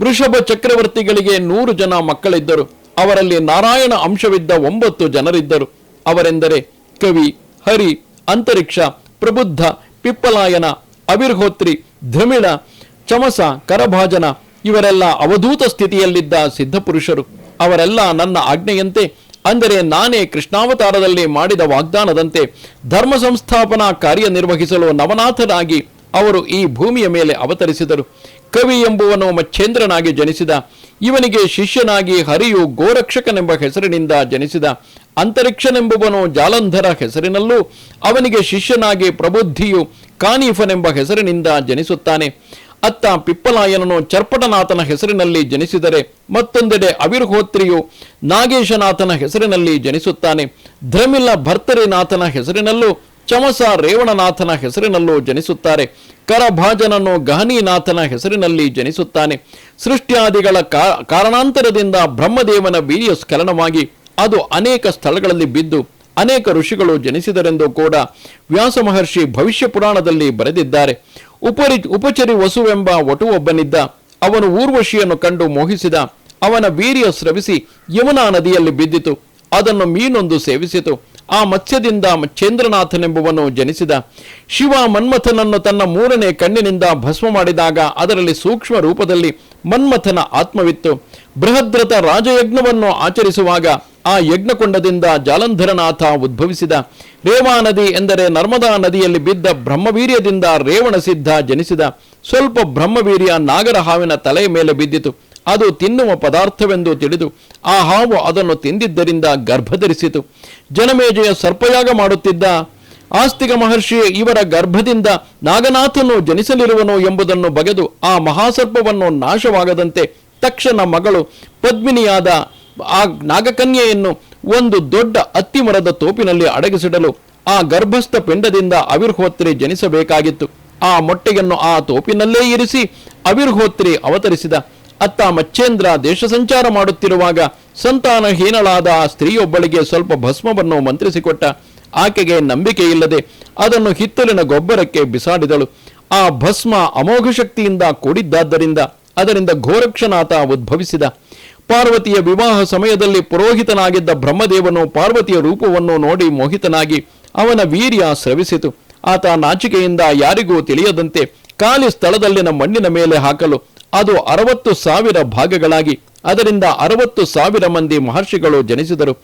ವೃಷಭ ಚಕ್ರವರ್ತಿಗಳಿಗೆ ನೂರು ಜನ ಮಕ್ಕಳಿದ್ದರು. ಅವರಲ್ಲಿ ನಾರಾಯಣ ಅಂಶವಿದ್ದ ಒಂಬತ್ತು ಜನರಿದ್ದರು. ಅವರೆಂದರೆ ಕವಿ ಹರಿ, ಅಂತರಿಕ್ಷ, ಪ್ರಬುದ್ಧ, ಪಿಪ್ಪಲಾಯನ, ಅವಿರ್ಹೋತ್ರಿ ಧ್ರಮಿಳ ಚಮಸ, ಕರಭಾಜನ ಇವರೆಲ್ಲ ಅವಧೂತ ಸ್ಥಿತಿಯಲ್ಲಿದ್ದ ಸಿದ್ಧಪುರುಷರು. ಅವರೆಲ್ಲ ನನ್ನ ಆಜ್ಞೆಯಂತೆ, ಅಂದರೆ ನಾನೇ ಕೃಷ್ಣಾವತಾರದಲ್ಲಿ ಮಾಡಿದ ವಾಗ್ದಾನದಂತೆ ಧರ್ಮ ಸಂಸ್ಥಾಪನಾ ಕಾರ್ಯನಿರ್ವಹಿಸಲು ನವನಾಥನಾಗಿ ಅವರು ಈ ಭೂಮಿಯ ಮೇಲೆ ಅವತರಿಸಿದರು. ಕವಿ ಎಂಬುವನು ಮಚ್ಛೇಂದ್ರನಾಗಿ ಜನಿಸಿದ, ಇವನಿಗೆ ಶಿಷ್ಯನಾಗಿ ಹರಿಯು ಗೋರಕ್ಷಕನೆಂಬ ಹೆಸರಿನಿಂದ ಜನಿಸಿದ ಅಂತರಿಕ್ಷನೆಂಬುವನು ಜಾಲಂಧರ ಹೆಸರಿನಲ್ಲೂ ಅವನಿಗೆ ಶಿಷ್ಯನಾಗಿ ಪ್ರಬುದ್ಧಿಯು ಕಾನೀಫನೆಂಬ ಹೆಸರಿನಿಂದ ಜನಿಸುತ್ತಾನೆ. ಅತ್ತ ಪಿಪ್ಪಲಾಯನನು ಚರ್ಪಟನಾಥನ ಹೆಸರಿನಲ್ಲಿ ಜನಿಸಿದರೆ ಮತ್ತೊಂದೆಡೆ ಅವಿರ್ಹೋತ್ರಿಯು ನಾಗೇಶನಾಥನ ಹೆಸರಿನಲ್ಲಿ ಜನಿಸುತ್ತಾನೆ. ಧ್ರಮಿಲ ಭರ್ತರಿನಾಥನ ಹೆಸರಿನಲ್ಲೂ ಚಮಸ ರೇವಣನಾಥನ ಹೆಸರಿನಲ್ಲೂ ಜನಿಸುತ್ತಾರೆ. ಕರಭಾಜನನು ಗಹನೀನಾಥನ ಹೆಸರಿನಲ್ಲಿ ಜನಿಸುತ್ತಾನೆ. ಸೃಷ್ಟ್ಯಾದಿಗಳ ಕಾರಣಾಂತರದಿಂದ ಬ್ರಹ್ಮದೇವನ ವೀರ್ಯ ಸ್ಖಲನವಾಗಿ ಅದು ಅನೇಕ ಸ್ಥಳಗಳಲ್ಲಿ ಬಿದ್ದು ಅನೇಕ ಋಷಿಗಳು ಜನಿಸಿದರೆಂದು ಕೂಡ ವ್ಯಾಸ ಮಹರ್ಷಿ ಭವಿಷ್ಯ ಪುರಾಣದಲ್ಲಿ ಬರೆದಿದ್ದಾರೆ. ಉಪರಿ ಉಪಚರಿ ವಸುವೆಂಬ ಒಟುವೊಬ್ಬನಿದ್ದ ಅವನು ಊರ್ವಶಿಯನ್ನು ಕಂಡು ಮೋಹಿಸಿದ ಅವನ ವೀರ್ಯ ಸ್ರವಿಸಿ ಯಮುನಾ ನದಿಯಲ್ಲಿ ಬಿದ್ದಿತು. ಅದನ್ನು ಮೀನೊಂದು ಸೇವಿಸಿತು. ಆ ಮತ್ಸ್ಯದಿಂದ ಚೇಂದ್ರನಾಥನೆಂಬುವನು ಜನಿಸಿದ. ಶಿವ ಮನ್ಮಥನನ್ನು ತನ್ನ ಮೂರನೇ ಕಣ್ಣಿನಿಂದ ಭಸ್ಮ ಮಾಡಿದಾಗ ಅದರಲ್ಲಿ ಸೂಕ್ಷ್ಮ ರೂಪದಲ್ಲಿ ಮನ್ಮಥನ ಆತ್ಮವಿತ್ತು. ಬೃಹದ್ರಥ ರಾಜಯಜ್ಞವನ್ನು ಆಚರಿಸುವಾಗ ಆ ಯಜ್ಞಕೊಂಡದಿಂದ ಜಾಲಂಧರನಾಥ ಉದ್ಭವಿಸಿದ. ರೇವಾ ನದಿ ಎಂದರೆ ನರ್ಮದಾ ನದಿಯಲ್ಲಿ ಬಿದ್ದ ಬ್ರಹ್ಮವೀರ್ಯದಿಂದ ರೇವಣ ಸಿದ್ಧ ಜನಿಸಿದ. ಸ್ವಲ್ಪ ಬ್ರಹ್ಮವೀರ್ಯ ನಾಗರ ಹಾವಿನ ತಲೆಯ ಮೇಲೆ ಬಿದ್ದಿತು. ಅದು ತಿನ್ನುವ ಪದಾರ್ಥವೆಂದು ತಿಳಿದು ಆ ಹಾವು ಅದನ್ನು ತಿಂದಿದ್ದರಿಂದ ಗರ್ಭಧರಿಸಿತು. ಜನಮೇಜಯ ಸರ್ಪಯಾಗ ಮಾಡುತ್ತಿದ್ದ ಆಸ್ತಿಕ ಮಹರ್ಷಿ ಇವರ ಗರ್ಭದಿಂದ ನಾಗನಾಥನು ಜನಿಸಲಿರುವನು ಎಂಬುದನ್ನು ಬಗೆದು ಆ ಮಹಾಸರ್ಪವನ್ನು ನಾಶವಾಗದಂತೆ ತಕ್ಷಣ ಮಗಳು ಪದ್ಮಿನಿಯಾದ ಆ ನಾಗಕನ್ಯೆಯನ್ನು ಒಂದು ದೊಡ್ಡ ಅತ್ತಿಮರದ ತೋಪಿನಲ್ಲಿ ಅಡಗಿಸಿಡಲು ಆ ಗರ್ಭಸ್ಥ ಪಿಂಡದಿಂದ ಅವಿರ್ಹೋತ್ರಿ ಜನಿಸಬೇಕಾಗಿತ್ತು. ಆ ಮೊಟ್ಟೆಯನ್ನು ಆ ತೋಪಿನಲ್ಲೇ ಇರಿಸಿ ಅವಿರ್ಹೋತ್ರಿ ಅವತರಿಸಿದ. ಅತ್ತ ಮಚ್ಚೇಂದ್ರ ದೇಶ ಸಂಚಾರ ಮಾಡುತ್ತಿರುವಾಗ ಸಂತಾನಹೀನಳಾದ ಆ ಸ್ತ್ರೀಯೊಬ್ಬಳಿಗೆ ಸ್ವಲ್ಪ ಭಸ್ಮವನ್ನು ಮಂತ್ರಿಸಿಕೊಟ್ಟ. ಆಕೆಗೆ ನಂಬಿಕೆ ಇಲ್ಲದೆ ಅದನ್ನು ಹಿತ್ತಲಿನ ಗೊಬ್ಬರಕ್ಕೆ ಬಿಸಾಡಿದಳು. ಆ ಭಸ್ಮ ಅಮೋಘ ಶಕ್ತಿಯಿಂದ ಕೂಡಿದ್ದಾದ್ದರಿಂದ ಅದರಿಂದ ಘೋರಕ್ಷನಾಥ ಉದ್ಭವಿಸಿದ. ಪಾರ್ವತಿಯ ವಿವಾಹ ಸಮಯದಲ್ಲಿ ಪುರೋಹಿತನಾಗಿದ್ದ ಬ್ರಹ್ಮದೇವನು ಪಾರ್ವತಿಯ ರೂಪವನ್ನು ನೋಡಿ ಮೋಹಿತನಾಗಿ ಅವನ ವೀರ್ಯ ಸ್ರವಿಸಿತು. ಆತ ನಾಚಿಕೆಯಿಂದ ಯಾರಿಗೂ ತಿಳಿಯದಂತೆ ಖಾಲಿ ಸ್ಥಳದಲ್ಲಿನ ಮಣ್ಣಿನ ಮೇಲೆ ಹಾಕಲು ಅದು ಅರವತ್ತು ಸಾವಿರ ಭಾಗಗಳಾಗಿ, ಅದರಿಂದ ಅರವತ್ತು ಸಾವಿರ ಮಂದಿ ಮಹರ್ಷಿಗಳು ಜನಿಸಿದರು.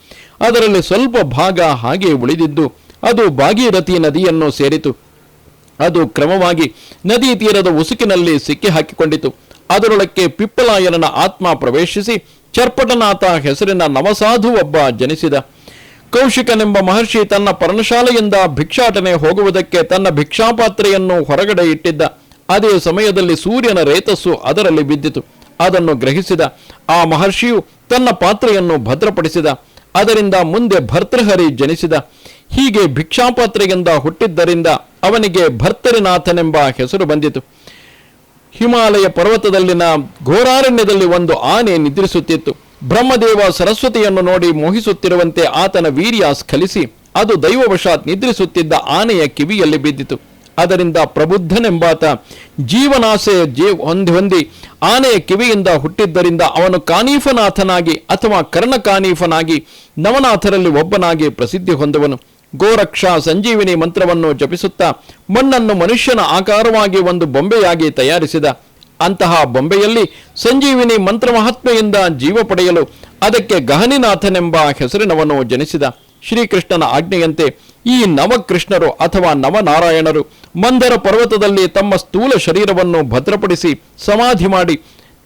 ಅದರಲ್ಲಿ ಸ್ವಲ್ಪ ಭಾಗ ಹಾಗೆ ಉಳಿದಿದ್ದು, ಅದು ಭಾಗೀರಥಿ ನದಿಯನ್ನು ಸೇರಿತು. ಅದು ಕ್ರಮವಾಗಿ ನದಿ ತೀರದ ಉಸುಕಿನಲ್ಲಿ ಸಿಕ್ಕಿ ಹಾಕಿಕೊಂಡಿತು. ಅದರೊಳಕ್ಕೆ ಪಿಪ್ಪಲಾಯನನ ಆತ್ಮ ಪ್ರವೇಶಿಸಿ ಚರ್ಪಟನಾಥ ಹೆಸರಿನ ನವಸಾಧು ಒಬ್ಬ ಜನಿಸಿದ. ಕೌಶಿಕನೆಂಬ ಮಹರ್ಷಿ ತನ್ನ ಪರ್ಣಶಾಲೆಯಿಂದ ಭಿಕ್ಷಾಟನೆ ಹೋಗುವುದಕ್ಕೆ ತನ್ನ ಭಿಕ್ಷಾಪಾತ್ರೆಯನ್ನು ಹೊರಗಡೆ ಇಟ್ಟಿದ್ದ. ಅದೇ ಸಮಯದಲ್ಲಿ ಸೂರ್ಯನ ರೇತಸ್ಸು ಅದರಲ್ಲಿ ಬಿದ್ದಿತು. ಅದನ್ನು ಗ್ರಹಿಸಿದ ಆ ಮಹರ್ಷಿಯು ತನ್ನ ಪಾತ್ರೆಯನ್ನು ಭದ್ರಪಡಿಸಿದ. ಅದರಿಂದ ಮುಂದೆ ಭರ್ತೃಹರಿ ಜನಿಸಿದ. ಹೀಗೆ ಭಿಕ್ಷಾಪಾತ್ರೆಯಿಂದ ಹುಟ್ಟಿದ್ದರಿಂದ ಅವನಿಗೆ ಭರ್ತರಿನಾಥನೆಂಬ ಹೆಸರು ಬಂದಿತು. ಹಿಮಾಲಯ ಪರ್ವತದಲ್ಲಿನ ಘೋರಾರಣ್ಯದಲ್ಲಿ ಒಂದು ಆನೆ ನಿದ್ರಿಸುತ್ತಿತ್ತು. ಬ್ರಹ್ಮದೇವ ಸರಸ್ವತಿಯನ್ನು ನೋಡಿ ಮೋಹಿಸುತ್ತಿರುವಂತೆ ಆತನ ವೀರ್ಯ ಸ್ಖಲಿಸಿ, ಅದು ದೈವವಶಾತ್ ನಿದ್ರಿಸುತ್ತಿದ್ದ ಆನೆಯ ಕಿವಿಯಲ್ಲಿ ಬಿದ್ದಿತು. ಅದರಿಂದ ಪ್ರಬುದ್ಧನೆಂಬಾತ ಜೀವನಾಸೆ ಜೀವ ಹೊಂದಿ ಹೊಂದಿ ಆನೆಯ ಕಿವಿಯಿಂದ ಹುಟ್ಟಿದ್ದರಿಂದ ಅವನು ಕಾನೀಫನಾಥನಾಗಿ ಅಥವಾ ಕರ್ಣಕಾನೀಫನಾಗಿ ನವನಾಥರಲ್ಲಿ ಒಬ್ಬನಾಗಿ ಪ್ರಸಿದ್ಧಿ ಹೊಂದುವನು. ಗೋರಕ್ಷ ಸಂಜೀವಿನಿ ಮಂತ್ರವನ್ನು ಜಪಿಸುತ್ತಾ ಮಣ್ಣನ್ನು ಮನುಷ್ಯನ ಆಕಾರವಾಗಿ ಒಂದು ಬೊಂಬೆಯಾಗಿ ತಯಾರಿಸಿದ. ಅಂತಹ ಬೊಂಬೆಯಲ್ಲಿ ಸಂಜೀವಿನಿ ಮಂತ್ರ ಮಹಾತ್ಮೆಯಿಂದ ಜೀವ ಪಡೆಯಲು ಅದಕ್ಕೆ ಗಹನಿನಾಥನೆಂಬ ಹೆಸರಿನವನು ಜನಿಸಿದ. ಶ್ರೀಕೃಷ್ಣನ ಆಜ್ಞೆಯಂತೆ ಈ ನವಕೃಷ್ಣರು ಅಥವಾ ನವನಾರಾಯಣರು ಮಂದರ ಪರ್ವತದಲ್ಲಿ ತಮ್ಮ ಸ್ಥೂಲ ಶರೀರವನ್ನು ಭದ್ರಪಡಿಸಿ ಸಮಾಧಿ ಮಾಡಿ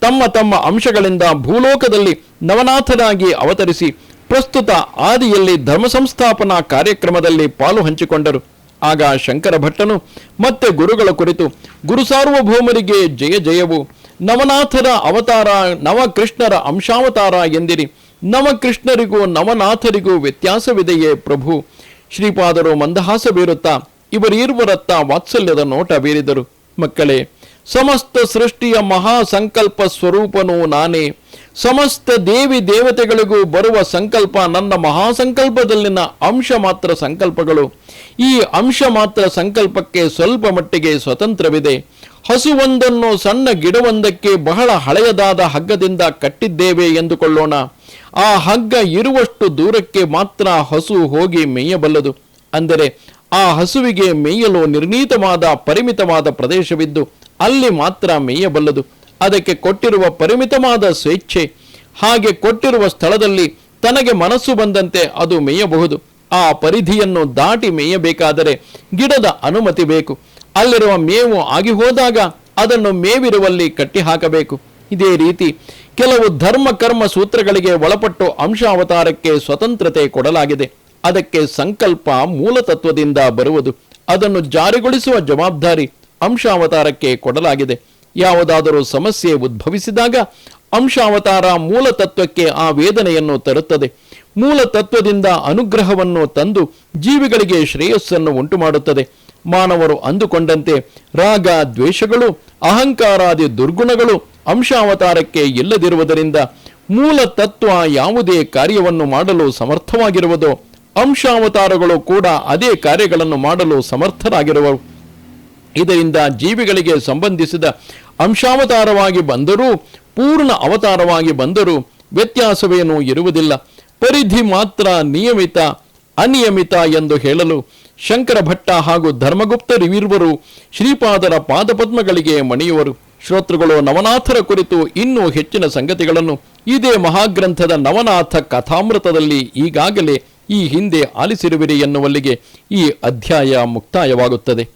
ತಮ್ಮ ತಮ್ಮ ಅಂಶಗಳಿಂದ ಭೂಲೋಕದಲ್ಲಿ ನವನಾಥನಾಗಿ ಅವತರಿಸಿ ಪ್ರಸ್ತುತ ಆದಿಯಲ್ಲಿ ಧರ್ಮ ಸಂಸ್ಥಾಪನಾ ಕಾರ್ಯಕ್ರಮದಲ್ಲಿ ಪಾಲು ಹಂಚಿಕೊಂಡರು. ಆಗ ಶಂಕರ ಭಟ್ಟನು ಮತ್ತೆ ಗುರುಗಳ ಕುರಿತು ಗುರು ಸಾರ್ವಭೌಮರಿಗೆ ಜಯ ಜಯವು ನವನಾಥರ ಅವತಾರ ನವಕೃಷ್ಣರ ಅಂಶಾವತಾರ ಎಂದಿರಿ. ನವಕೃಷ್ಣರಿಗೂ ನವನಾಥರಿಗೂ ವ್ಯತ್ಯಾಸವಿದೆಯೇ ಪ್ರಭು? ಶ್ರೀಪಾದರು ಮಂದಹಾಸ ಬೀರುತ್ತಾ ಇವರೀರ್ವರತ್ತ ವಾತ್ಸಲ್ಯದ ನೋಟ ಬೀರಿದರು. ಮಕ್ಕಳೇ ಸಮಸ್ತ ಸೃಷ್ಟಿಯ ಮಹಾ ಸಂಕಲ್ಪ ಸ್ವರೂಪನು ನಾನೇ. ಸಮಸ್ತ ದೇವಿ ದೇವತೆಗಳಿಗೂ ಬರುವ ಸಂಕಲ್ಪ ನನ್ನ ಮಹಾಸಂಕಲ್ಪದಲ್ಲಿನ ಅಂಶ ಮಾತ್ರ ಸಂಕಲ್ಪಗಳು. ಈ ಅಂಶ ಮಾತ್ರ ಸಂಕಲ್ಪಕ್ಕೆ ಸ್ವಲ್ಪ ಮಟ್ಟಿಗೆ ಸ್ವತಂತ್ರವಿದೆ. ಹಸುವೊಂದನ್ನು ಸಣ್ಣ ಗಿಡವೊಂದಕ್ಕೆ ಬಹಳ ಹಳೆಯದಾದ ಹಗ್ಗದಿಂದ ಕಟ್ಟಿದ್ದೇವೆ ಎಂದುಕೊಳ್ಳೋಣ. ಆ ಹಗ್ಗ ಇರುವಷ್ಟು ದೂರಕ್ಕೆ ಮಾತ್ರ ಹಸು ಹೋಗಿ ಮೇಯಬಲ್ಲದು. ಅಂದರೆ ಆ ಹಸುವಿಗೆ ಮೇಯಲು ನಿರ್ಣೀತವಾದ ಪರಿಮಿತವಾದ ಪ್ರದೇಶವಿದ್ದು ಅಲ್ಲಿ ಮಾತ್ರ ಮೇಯಬಲ್ಲದು. ಅದಕ್ಕೆ ಕೊಟ್ಟಿರುವ ಪರಿಮಿತವಾದ ಸ್ವೇಚ್ಛೆ, ಹಾಗೆ ಕೊಟ್ಟಿರುವ ಸ್ಥಳದಲ್ಲಿ ತನಗೆ ಮನಸ್ಸು ಬಂದಂತೆ ಅದು ಮೇಯಬಹುದು. ಆ ಪರಿಧಿಯನ್ನು ದಾಟಿ ಮೇಯಬೇಕಾದರೆ ಗಿಡದ ಅನುಮತಿ ಬೇಕು. ಅಲ್ಲಿರುವ ಮೇವು ಆಗಿ ಹೋದಾಗ ಅದನ್ನು ಮೇವಿರುವಲ್ಲಿ ಕಟ್ಟಿ ಹಾಕಬೇಕು ಇದೇ ರೀತಿ ಕೆಲವು ಧರ್ಮ ಕರ್ಮ ಸೂತ್ರಗಳಿಗೆ ಒಳಪಟ್ಟು ಅಂಶ ಅವತಾರಕ್ಕೆ ಸ್ವತಂತ್ರತೆ ಕೊಡಲಾಗಿದೆ. ಅದಕ್ಕೆ ಸಂಕಲ್ಪ ಮೂಲತತ್ವದಿಂದ ಬರುವುದು. ಅದನ್ನು ಜಾರಿಗೊಳಿಸುವ ಜವಾಬ್ದಾರಿ ಅಂಶಾವತಾರಕ್ಕೆ ಕೊಡಲಾಗಿದೆ. ಯಾವುದಾದರೂ ಸಮಸ್ಯೆ ಉದ್ಭವಿಸಿದಾಗ ಅಂಶಾವತಾರ ಮೂಲ ತತ್ವಕ್ಕೆ ಆ ವೇದನೆಯನ್ನು ತರುತ್ತದೆ. ಮೂಲ ತತ್ವದಿಂದ ಅನುಗ್ರಹವನ್ನು ತಂದು ಜೀವಿಗಳಿಗೆ ಶ್ರೇಯಸ್ಸನ್ನು ಉಂಟು ಮಾಡುತ್ತದೆ ಮಾನವರು ಅಂದುಕೊಂಡಂತೆ ರಾಗ ದ್ವೇಷಗಳು, ಅಹಂಕಾರಾದಿ ದುರ್ಗುಣಗಳು ಅಂಶಾವತಾರಕ್ಕೆ ಇಲ್ಲದಿರುವುದರಿಂದ ಮೂಲ ತತ್ವ ಯಾವುದೇ ಕಾರ್ಯವನ್ನು ಮಾಡಲು ಸಮರ್ಥವಾಗಿರುವುದೋ, ಅಂಶಾವತಾರಗಳು ಕೂಡ ಅದೇ ಕಾರ್ಯಗಳನ್ನು ಮಾಡಲು ಸಮರ್ಥರಾಗಿರುವರು. ಇದರಿಂದ ಜೀವಿಗಳಿಗೆ ಸಂಬಂಧಿಸಿದ ಅಂಶಾವತಾರವಾಗಿ ಬಂದರೂ, ಪೂರ್ಣ ಅವತಾರವಾಗಿ ಬಂದರೂ ವ್ಯತ್ಯಾಸವೇನೂ ಇರುವುದಿಲ್ಲ. ಪರಿಧಿ ಮಾತ್ರ ನಿಯಮಿತ, ಅನಿಯಮಿತ ಎಂದು ಹೇಳಲು ಶಂಕರ ಭಟ್ಟ ಹಾಗೂ ಧರ್ಮಗುಪ್ತರಿವಿರುವರು ಶ್ರೀಪಾದರ ಪಾದಪದ್ಮಗಳಿಗೆ ಮಣಿಯುವರು. ಶ್ರೋತೃಗಳು, ನವನಾಥರ ಕುರಿತು ಇನ್ನೂ ಹೆಚ್ಚಿನ ಸಂಗತಿಗಳನ್ನು ಇದೇ ಮಹಾಗ್ರಂಥದ ನವನಾಥ ಕಥಾಮೃತದಲ್ಲಿ ಈಗಾಗಲೇ ಈ ಹಿಂದೆ ಆಲಿಸಿರುವಿರಿ ಎನ್ನುವಲ್ಲಿಗೆ ಈ ಅಧ್ಯಾಯ ಮುಕ್ತಾಯವಾಗುತ್ತದೆ.